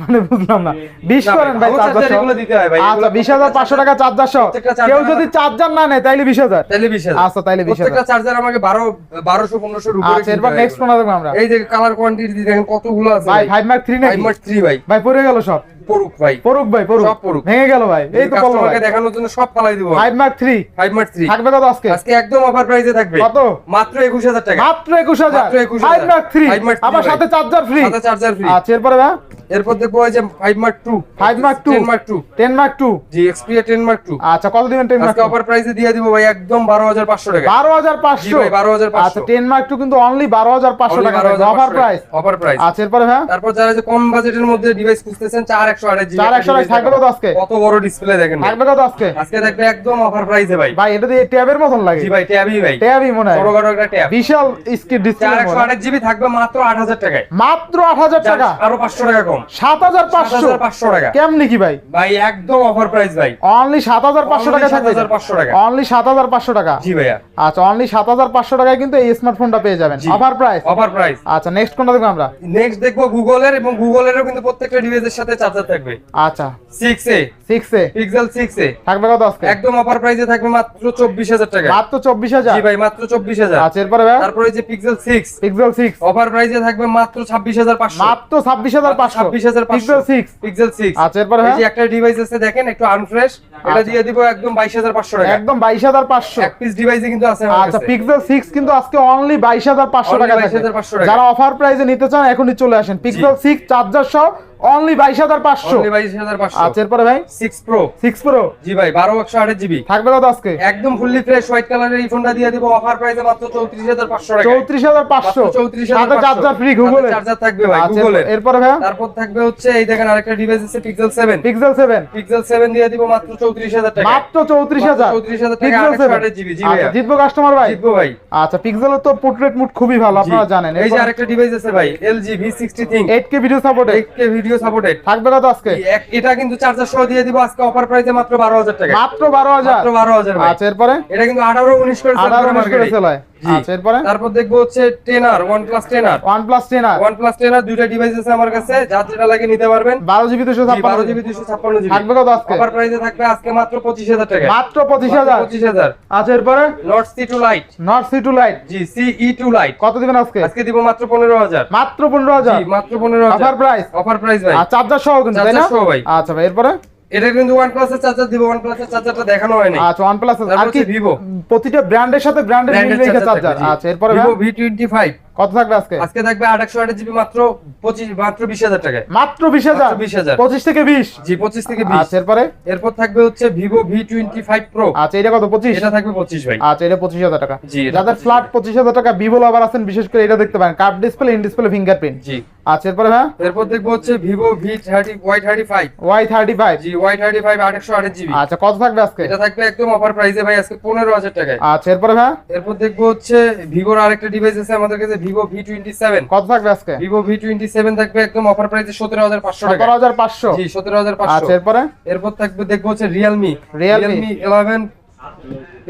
[SPEAKER 1] মানে বুঝলাম না। বিশ
[SPEAKER 2] না ভাই,
[SPEAKER 1] করেন ভাই চার্জার
[SPEAKER 2] এগুলো দিতে হয় ভাই,
[SPEAKER 1] আচ্ছা
[SPEAKER 2] এগুলো
[SPEAKER 1] বিশ হাজার পাঁচশো টাকা চার্জার সহ কেউ যদি চার্জার না নেয় তাইলে বিশ হাজার।
[SPEAKER 2] তাহলে বিশ হাজার।
[SPEAKER 1] আচ্ছা তাইলে বিশ হাজার।
[SPEAKER 2] প্রত্যেকটা চার্জার আমাকে বারো বারোশো পনেরোশো উপরে
[SPEAKER 1] আচ্ছা এরপর নেক্সট কোন আমরা?
[SPEAKER 2] এই যে কালার কোয়ান্টিটি দেখেন কতগুলো আছে
[SPEAKER 1] ভাই ফাইভ মার্ক থ্রি
[SPEAKER 2] ফাইভ
[SPEAKER 1] নাকি?
[SPEAKER 2] মার্ক থ্রি ভাই।
[SPEAKER 1] ভাই পড়ে গেল সব।
[SPEAKER 2] পড়ুক ভাই।
[SPEAKER 1] পড়ুক ভাই পড়ুক
[SPEAKER 2] সব পড়ুক।
[SPEAKER 1] ভেঙে গেল ভাই। এই তো পড়ল
[SPEAKER 2] কাস্টমারকে দেখানোর জন্য সব পালাই দিব।
[SPEAKER 1] Five mark three
[SPEAKER 2] five mark three
[SPEAKER 1] থাকবে কত আজকে?
[SPEAKER 2] আজকে একদম অফার প্রাইসে থাকবে।
[SPEAKER 1] কত?
[SPEAKER 2] মাত্র একুশ হাজার টাকা।
[SPEAKER 1] মাত্র একুশ হাজার।
[SPEAKER 2] মাত্র 21,000
[SPEAKER 1] five mark three
[SPEAKER 2] Five Mark three
[SPEAKER 1] আবার সাথে চার্জার ফ্রি
[SPEAKER 2] সাথে চার্জার ফ্রি
[SPEAKER 1] আচ্ছা এরপরে ভাই?
[SPEAKER 2] এরপর দেখব যে five mark two
[SPEAKER 1] five mark two
[SPEAKER 2] ten mark two
[SPEAKER 1] ten mark two
[SPEAKER 2] জি এক্সপিরিয়া টেন মার্ক টু
[SPEAKER 1] আচ্ছা কত দিবেন টেন মার্ক
[SPEAKER 2] আজকে অফার প্রাইসে দিয়ে দিব ভাই একদম বারো হাজার পাঁচশো টাকা।
[SPEAKER 1] বারো হাজার
[SPEAKER 2] জি
[SPEAKER 1] পাঁচশো
[SPEAKER 2] ভাই বারো হাজার
[SPEAKER 1] আচ্ছা টেন মার্ক টু কিন্তু অনলি বারো হাজার পাঁচশো টাকা অফার প্রাইস
[SPEAKER 2] অফার প্রাইস
[SPEAKER 1] আচ্ছা এরপরে ভাই?
[SPEAKER 2] তারপর যারা যে কম বাজেটের মধ্যে ডিভাইস খুঁজতেছেন চার একশো আঠাশ জিবি
[SPEAKER 1] চার একশো আঠাশ থাকবে কত আজকে?
[SPEAKER 2] কত বড় ডিসপ্লে দেখেন
[SPEAKER 1] থাকবে কত আজকে?
[SPEAKER 2] আজকে দেখবে একদম অফার প্রাইসে ভাই।
[SPEAKER 1] ভাই এটা দিয়ে ট্যাবের মতন লাগে।
[SPEAKER 2] জি ভাই ট্যাবই ভাই।
[SPEAKER 1] ট্যাবই মনে হয়।
[SPEAKER 2] ছোটখাটো একটা ট্যাব
[SPEAKER 1] বিশাল স্ক্রিন ডিসপ্লে
[SPEAKER 2] একশো আঠাশ জিবি থাকবে মাত্র আট হাজার টাকায়।
[SPEAKER 1] মাত্র আট হাজার টাকা?
[SPEAKER 2] আরও পাঁচশো টাকা কম।
[SPEAKER 1] সাত হাজার পাঁচশো?
[SPEAKER 2] পাঁচশো টাকা।
[SPEAKER 1] কেমনি কি ভাই?
[SPEAKER 2] ভাই একদম অফার প্রাইস ভাই।
[SPEAKER 1] অনলি টাকা থাকবে
[SPEAKER 2] 7,500 টাকা।
[SPEAKER 1] অনলি টাকা?
[SPEAKER 2] জি ভাইয়া।
[SPEAKER 1] আচ্ছা অনলি টাকায় কিন্তু এই স্মার্টফোনটা পেয়ে যাবেন। অফার প্রাইস
[SPEAKER 2] অফার প্রাইস
[SPEAKER 1] আচ্ছা নেক্সট কোনটা দেখব আমরা?
[SPEAKER 2] নেক্সট দেখব গুগলের এবং গুগলেরও কিন্তু প্রত্যেকটা ডিভাইসের সাথে চার্জার থাকবে।
[SPEAKER 1] আচ্ছা।
[SPEAKER 2] পিক্সেল
[SPEAKER 1] থাকবে কত আজকে?
[SPEAKER 2] একদম অফার প্রাইসে থাকবে মাত্র চব্বিশ হাজার টাকা।
[SPEAKER 1] মাত্র চব্বিশ হাজার?
[SPEAKER 2] জি ভাই মাত্র চব্বিশ হাজার।
[SPEAKER 1] আচ্ছা এরপরে ভাই?
[SPEAKER 2] তারপরে যে Pixel six
[SPEAKER 1] Pixel six
[SPEAKER 2] offer প্রাইসে থাকবে মাত্র ছাব্বিশ হাজার পাঁচশো।
[SPEAKER 1] মাত্র ছাব্বিশ হাজার পাঁচশো।
[SPEAKER 2] ছাব্বিশ হাজার
[SPEAKER 1] পিক্সেল সিক্স
[SPEAKER 2] পিক্সেল সিক্স
[SPEAKER 1] আচ্ছা এরপরে
[SPEAKER 2] এই যে একটা ডিভাইস আছে দেখেন একটু আনফ্রেশ এটা
[SPEAKER 1] আচ্ছা।
[SPEAKER 2] দিয়ে দিব একদম টাকা। এক পিস ডিভাইসে কিন্তু আছে
[SPEAKER 1] আচ্ছা পিক্সেল কিন্তু আজকে অনলি টাকা
[SPEAKER 2] 22,500 টাকা।
[SPEAKER 1] যারা অফার প্রাইসে নিতে চান এখনই চলে আসেন। পিক্সেল সিক্স চার্জার সহ অনলি বাইশ হাজার পাঁচশো।
[SPEAKER 2] Only 22,500
[SPEAKER 1] আচ্ছা এরপরে ভাই?
[SPEAKER 2] সিক্স প্রো
[SPEAKER 1] সিক্স প্রো
[SPEAKER 2] জি ভাই বারো একশো আঠাশ জিবি
[SPEAKER 1] থাকবে কত আজকে?
[SPEAKER 2] একদম ফুললি ফ্রেশ হোয়াইট কালারের এই ফোনটা দিয়ে দিব। অফার প্রাইসে মাত্র চৌত্রিশ হাজার পাঁচশো টাকা।
[SPEAKER 1] চৌত্রিশ হাজার পাঁচশো।
[SPEAKER 2] চৌত্রিশ
[SPEAKER 1] সাথে চার্জার ফ্রি গুগলে
[SPEAKER 2] চার্জার থাকবে ভাই
[SPEAKER 1] আচ্ছা
[SPEAKER 2] গুগলের
[SPEAKER 1] এরপরে ভাই?
[SPEAKER 2] তারপর থাকবে হচ্ছে এই দেখেন আরেকটা ডিভাইস আছে Pixel seven
[SPEAKER 1] Pixel seven
[SPEAKER 2] Pixel seven দিয়ে দিব মাত্র চৌত্রিশ হাজার টাকা।
[SPEAKER 1] মাত্র চৌত্রিশ হাজার।
[SPEAKER 2] চৌত্রিশ হাজার টাকা জিবি জি
[SPEAKER 1] আচ্ছা
[SPEAKER 2] ভাইয়া।
[SPEAKER 1] জিতবো কাস্টমার ভাই?
[SPEAKER 2] জিতবো ভাই।
[SPEAKER 1] আচ্ছা পিক্সেলের তো পোর্ট্রেট মুড খুবই ভালো আপনারা জানেন।
[SPEAKER 2] এই যে আরেকটা ডিভাইস আছে ভাই thing
[SPEAKER 1] eight K video support
[SPEAKER 2] K video supported
[SPEAKER 1] থাকবে কত আজকে?
[SPEAKER 2] এটা কিন্তু চার্জার সহ দিয়ে দিব আজকে অফার প্রাইসে মাত্র বারো হাজার টাকা।
[SPEAKER 1] মাত্র বারো হাজার?
[SPEAKER 2] মাত্র বারো হাজার ভাই।
[SPEAKER 1] আচ্ছা এরপরে?
[SPEAKER 2] এটা কিন্তু আঠারো উনিশ করে sell
[SPEAKER 1] আঠারো
[SPEAKER 2] করে
[SPEAKER 1] উনিশ করে সেল হয়। আচ্ছা এরপরে?
[SPEAKER 2] তারপর দেখব হচ্ছে ten one
[SPEAKER 1] plus ten one plus
[SPEAKER 2] ten one plus ten দুইটা ডিভাইস আছে আমার কাছে যার যেটা লাগে নিতে পারবেন।
[SPEAKER 1] বারো জিবি দুশো
[SPEAKER 2] বারো জিবি দুশো ছাপ্পান্ন জিবি
[SPEAKER 1] থাকবে কত আজকে?
[SPEAKER 2] অফার প্রাইসে থাকবে আজকে মাত্র পঁচিশ হাজার টাকা।
[SPEAKER 1] মাত্র পঁচিশ হাজার?
[SPEAKER 2] পঁচিশ হাজার।
[SPEAKER 1] আচ্ছা এরপরে?
[SPEAKER 2] Nord C two lite
[SPEAKER 1] Nord C two lite
[SPEAKER 2] জি সি ই টু লাইট
[SPEAKER 1] কত দিবেন আজকে?
[SPEAKER 2] আজকে দিব মাত্র পনেরো হাজার।
[SPEAKER 1] মাত্র পনেরো হাজার?
[SPEAKER 2] মাত্র পনেরো হাজার।
[SPEAKER 1] অফার প্রাইস
[SPEAKER 2] অফার প্রাইস ভাই।
[SPEAKER 1] আর চার্জার সহ কিন্তু তাই না। আচ্ছা ভাই এরপরে?
[SPEAKER 2] এটা কিন্তু এর চার্জার দিব ওয়ান প্লাস এর চার্জারটা দেখানো হয়নি।
[SPEAKER 1] আচ্ছা আর কি
[SPEAKER 2] Vivo।
[SPEAKER 1] প্রতিটা ব্র্যান্ডের সাথে ব্র্যান্ডের মিল রেখে চার্জার আচ্ছা এরপরে
[SPEAKER 2] ফাইভ
[SPEAKER 1] কত থাকবে আজকে?
[SPEAKER 2] আজকে থাকবে জিবি মাত্র পঁচিশ মাত্র বিশ হাজার টাকায়।
[SPEAKER 1] মাত্র
[SPEAKER 2] 20,000
[SPEAKER 1] থেকে বিশ?
[SPEAKER 2] জি পঁচিশ থেকে বিশ।
[SPEAKER 1] আচ্ছা এরপরে?
[SPEAKER 2] এরপর থাকবে হচ্ছে
[SPEAKER 1] আচ্ছা এটা কত পঁচিশ?
[SPEAKER 2] এটা থাকবে পঁচিশ ভাই।
[SPEAKER 1] আচ্ছা এটা পঁচিশ হাজার টাকা।
[SPEAKER 2] জি,
[SPEAKER 1] যাদের ফ্ল্যাট পঁচিশ হাজার টাকা ভিভো লাভার আছেন বিশেষ করে এটা দেখতে পারেন। Curve display in display fingerprint
[SPEAKER 2] জি।
[SPEAKER 1] আচ্ছা এরপরে হ্যাঁ?
[SPEAKER 2] এরপর দেখব হচ্ছে ফাইভ। জি ওয়াই থার্টি ফাইভ আট একশো আট জিবি।
[SPEAKER 1] আচ্ছা কত থাকবে আজকে?
[SPEAKER 2] এটা থাকবে একদম অফার প্রাইসে ভাই আজকে পনেরো হাজার টাকায়।
[SPEAKER 1] আচ্ছা এরপরে হ্যাঁ?
[SPEAKER 2] এরপর দেখব হচ্ছে ভিভোর আরেকটা ডিভাইস আছে আমাদের কাছে ভিভো ভি টোয়েন্টি সেভেন
[SPEAKER 1] কত থাকবে আজকে?
[SPEAKER 2] ভিভো ভি টোয়েন্টি সেভেন থাকবে একদম অফার প্রাইসে সতেরো হাজার পাঁচশো
[SPEAKER 1] সতেরো হাজার পাঁচশো।
[SPEAKER 2] জি সতেরো হাজার পাঁচশো।
[SPEAKER 1] এরপরে?
[SPEAKER 2] এরপর থাকবে দেখব হচ্ছে
[SPEAKER 1] Realme.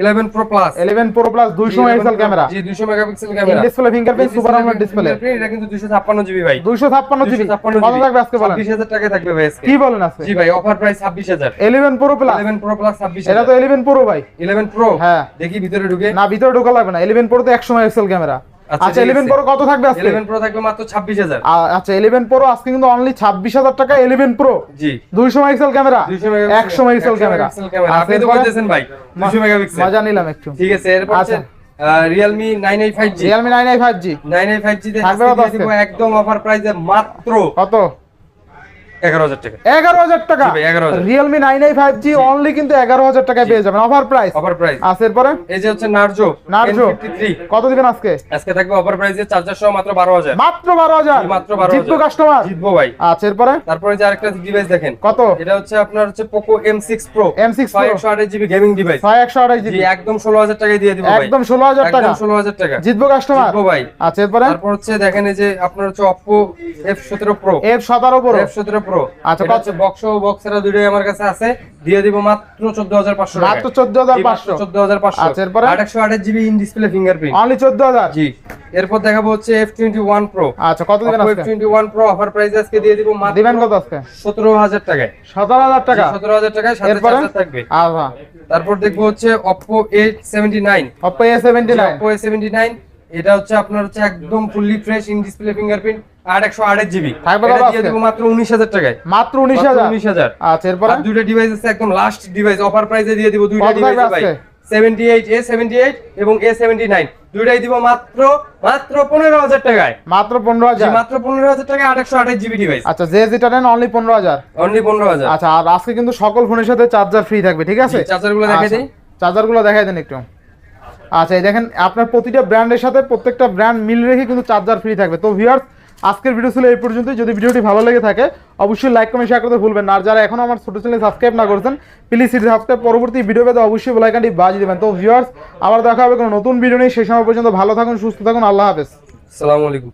[SPEAKER 2] Eleven pro
[SPEAKER 1] plus eleven pro plus megapixel camera
[SPEAKER 2] জি দুইশো
[SPEAKER 1] megapixel
[SPEAKER 2] camera
[SPEAKER 1] display fingerprint super AMOLED display
[SPEAKER 2] এটা কিন্তু দুইশো ছাপ্পান্ন জিবি ভাই।
[SPEAKER 1] দুইশো ছাপ্পান্ন জিবি। কত থাকবে আজকে বলেন?
[SPEAKER 2] ছাব্বিশ হাজার টাকা থাকবে ভাই আজকে।
[SPEAKER 1] কি বলেন আজকে?
[SPEAKER 2] জি ভাই অফার প্রাইস ছাব্বিশ হাজার।
[SPEAKER 1] Eleven pro
[SPEAKER 2] plus eleven pro plus
[SPEAKER 1] এটা তো ইলেভেন প্রো ভাই।
[SPEAKER 2] ইলেভেন প্রো
[SPEAKER 1] হ্যাঁ।
[SPEAKER 2] দেখি ভিতরে ঢুকে।
[SPEAKER 1] না ভিতরে ঢোকা লাগবে না। ইলেভেন প্রো তো একশো মেগাপিক্সেল ক্যামেরা
[SPEAKER 2] আচ্ছা,
[SPEAKER 1] আচ্ছা
[SPEAKER 2] ঠিক
[SPEAKER 1] ইলেভেন
[SPEAKER 2] আছে।
[SPEAKER 1] প্রো কত থাকবে আজকে?
[SPEAKER 2] ইলেভেন প্রো থাকবে মাত্র ছাব্বিশ হাজার।
[SPEAKER 1] আ- আচ্ছা ইলেভেন প্রো আজকে কিন্তু অনলি ছাব্বিশ হাজার টাকা ইলেভেন প্রো
[SPEAKER 2] জি।
[SPEAKER 1] দুইশো মেগাপিক্সেল ক্যামেরা
[SPEAKER 2] দুইশো মেগাপিক্সেল।
[SPEAKER 1] একশো মেগাপিক্সেল ক্যামেরা।
[SPEAKER 2] আপনি তো বলতেছেন ভাই দুইশো মেগাপিক্সেল।
[SPEAKER 1] মজা নিলাম একটু।
[SPEAKER 2] ঠিক আছে এরপর
[SPEAKER 1] আচ্ছা।
[SPEAKER 2] নাইন এইট ফাইভ জি
[SPEAKER 1] থাকবে কত আজকে?
[SPEAKER 2] একদম অফার প্রাইসে মাত্র
[SPEAKER 1] কত?
[SPEAKER 2] এগারো হাজার টাকা।
[SPEAKER 1] এগারো হাজার টাকা?
[SPEAKER 2] জি ভাই, 11,000
[SPEAKER 1] Realme nine I five G. Only কিন্তু এগারো হাজার টাকায় পেয়ে যাবেন। অফার প্রাইস
[SPEAKER 2] অফার প্রাইস
[SPEAKER 1] আছে এরপরে?
[SPEAKER 2] এই যে হচ্ছে নার্জো
[SPEAKER 1] নার্জো কত দিবেন আজকে?
[SPEAKER 2] আজকে থাকবে অফার প্রাইসে চার্জার সহ মাত্র বারো হাজার।
[SPEAKER 1] মাত্র বারো হাজার?
[SPEAKER 2] মাত্র 12,000
[SPEAKER 1] জিতবো কাস্টমার
[SPEAKER 2] জিতবো ভাই।
[SPEAKER 1] আচ্ছা এরপরে?
[SPEAKER 2] তারপরে যে আরেকটা ডিভাইস দেখেন।
[SPEAKER 1] কত?
[SPEAKER 2] এটা হচ্ছে আপনার হচ্ছে Poco M six pro
[SPEAKER 1] M six
[SPEAKER 2] ছয় একশো আঠাশ জিবি গেমিং ডিভাইস
[SPEAKER 1] ছয় একশো আঠাশ জিবি
[SPEAKER 2] একদম ষোলো হাজার টাকায় দিয়ে দিব
[SPEAKER 1] একদম ষোলো হাজার টাকা।
[SPEAKER 2] ষোলো হাজার টাকা।
[SPEAKER 1] জিতবো কাস্টমার
[SPEAKER 2] জিতবো ভাই।
[SPEAKER 1] আচ্ছা এরপরে?
[SPEAKER 2] তারপর হচ্ছে দেখেন এই যে আপনার হচ্ছে অপো এফ সতেরো প্রো
[SPEAKER 1] এফ সতেরো প্রো
[SPEAKER 2] এফ সতেরো প্রো
[SPEAKER 1] প্রো
[SPEAKER 2] আচ্ছা
[SPEAKER 1] কত
[SPEAKER 2] বক্স বক্সেরা দুটোই আমার কাছে আছে। দিয়ে দিব মাত্র 14500 টাকা
[SPEAKER 1] মাত্র
[SPEAKER 2] 14500 14500
[SPEAKER 1] আচ্ছা এরপর?
[SPEAKER 2] 828 GB in display
[SPEAKER 1] fingerprint only 14000
[SPEAKER 2] জি। এরপর দেখাবো হচ্ছে F21 প্রো
[SPEAKER 1] আচ্ছা কত দিবেন আজকে?
[SPEAKER 2] F21 Pro অফার প্রাইস আজকে দিয়ে দিব মাত্র
[SPEAKER 1] দিবেন কত আজকে?
[SPEAKER 2] 17000 টাকায়।
[SPEAKER 1] 17000 টাকা?
[SPEAKER 2] 17000 টাকায় 7000 থাকবে।
[SPEAKER 1] আচ্ছা
[SPEAKER 2] তারপর দেখব হচ্ছে
[SPEAKER 1] Oppo A79
[SPEAKER 2] Oppo A79 Oppo A79 এটা হচ্ছে আপনার হচ্ছে একদম fully fresh in display fingerprint আর একশো আঠাশ জিবি এটা দিয়ে
[SPEAKER 1] আজকে?
[SPEAKER 2] মাত্র উনিশ হাজার টাকায়।
[SPEAKER 1] মাত্র উনিশ হাজার?
[SPEAKER 2] উনিশ হাজার।
[SPEAKER 1] আচ্ছা এরপরে?
[SPEAKER 2] আর দুইটা ডিভাইস আছে একদম লাস্ট ডিভাইস অফার প্রাইসে দিয়ে দিব দুইটা ডিভাইস ভাই। 78 এ 78 এবং এ 79 দুইটাই দিব মাত্র মাত্র 15000 টাকায়।
[SPEAKER 1] মাত্র পনেরো
[SPEAKER 2] জি
[SPEAKER 1] হাজার?
[SPEAKER 2] মাত্র 15000 টাকায় 828 জিবি ডিভাইস
[SPEAKER 1] আচ্ছা যে যেটা নেন অনলি পনেরো হাজার।
[SPEAKER 2] অনলি 15000
[SPEAKER 1] আচ্ছা আর আজকে কিন্তু সকল ফোনের সাথে চার্জার ফ্রি থাকবে ঠিক আছে?
[SPEAKER 2] চার্জারগুলো দেখাই দেই।
[SPEAKER 1] গুলো দেখাই দেন একটু। আচ্ছা এই দেখেন, আপনার প্রতিটা ব্র্যান্ডের সাথে প্রত্যেকটা ব্র্যান্ড মিল রেখে কিন্তু চার্জার ফ্রি থাকবে। তো ভিউয়ার্স আজকের ভিডিও ছিল এই পর্যন্ত যদি ভিডিওটি ভালো লেগে থাকে, অবশ্যই লাইক কমেন্ট শেয়ার করতে ভুলবেন না। আর যারা এখন আমার ছোটো চ্যানেল সাবস্ক্রাইব না করছেন প্লিজ সিটি সাবস্ক্রাইব পরবর্তী ভিডিও পেতে অবশ্যই বেলাইকানটি বাজি দেবেন। তো ভিউয়ার্স আবার দেখা হবে কোনো নতুন ভিডিও নেই সেই সময় পর্যন্ত ভালো থাকুন, সুস্থ থাকুন। আল্লাহ হাফেজ।
[SPEAKER 2] আসসালামু আলাইকুম।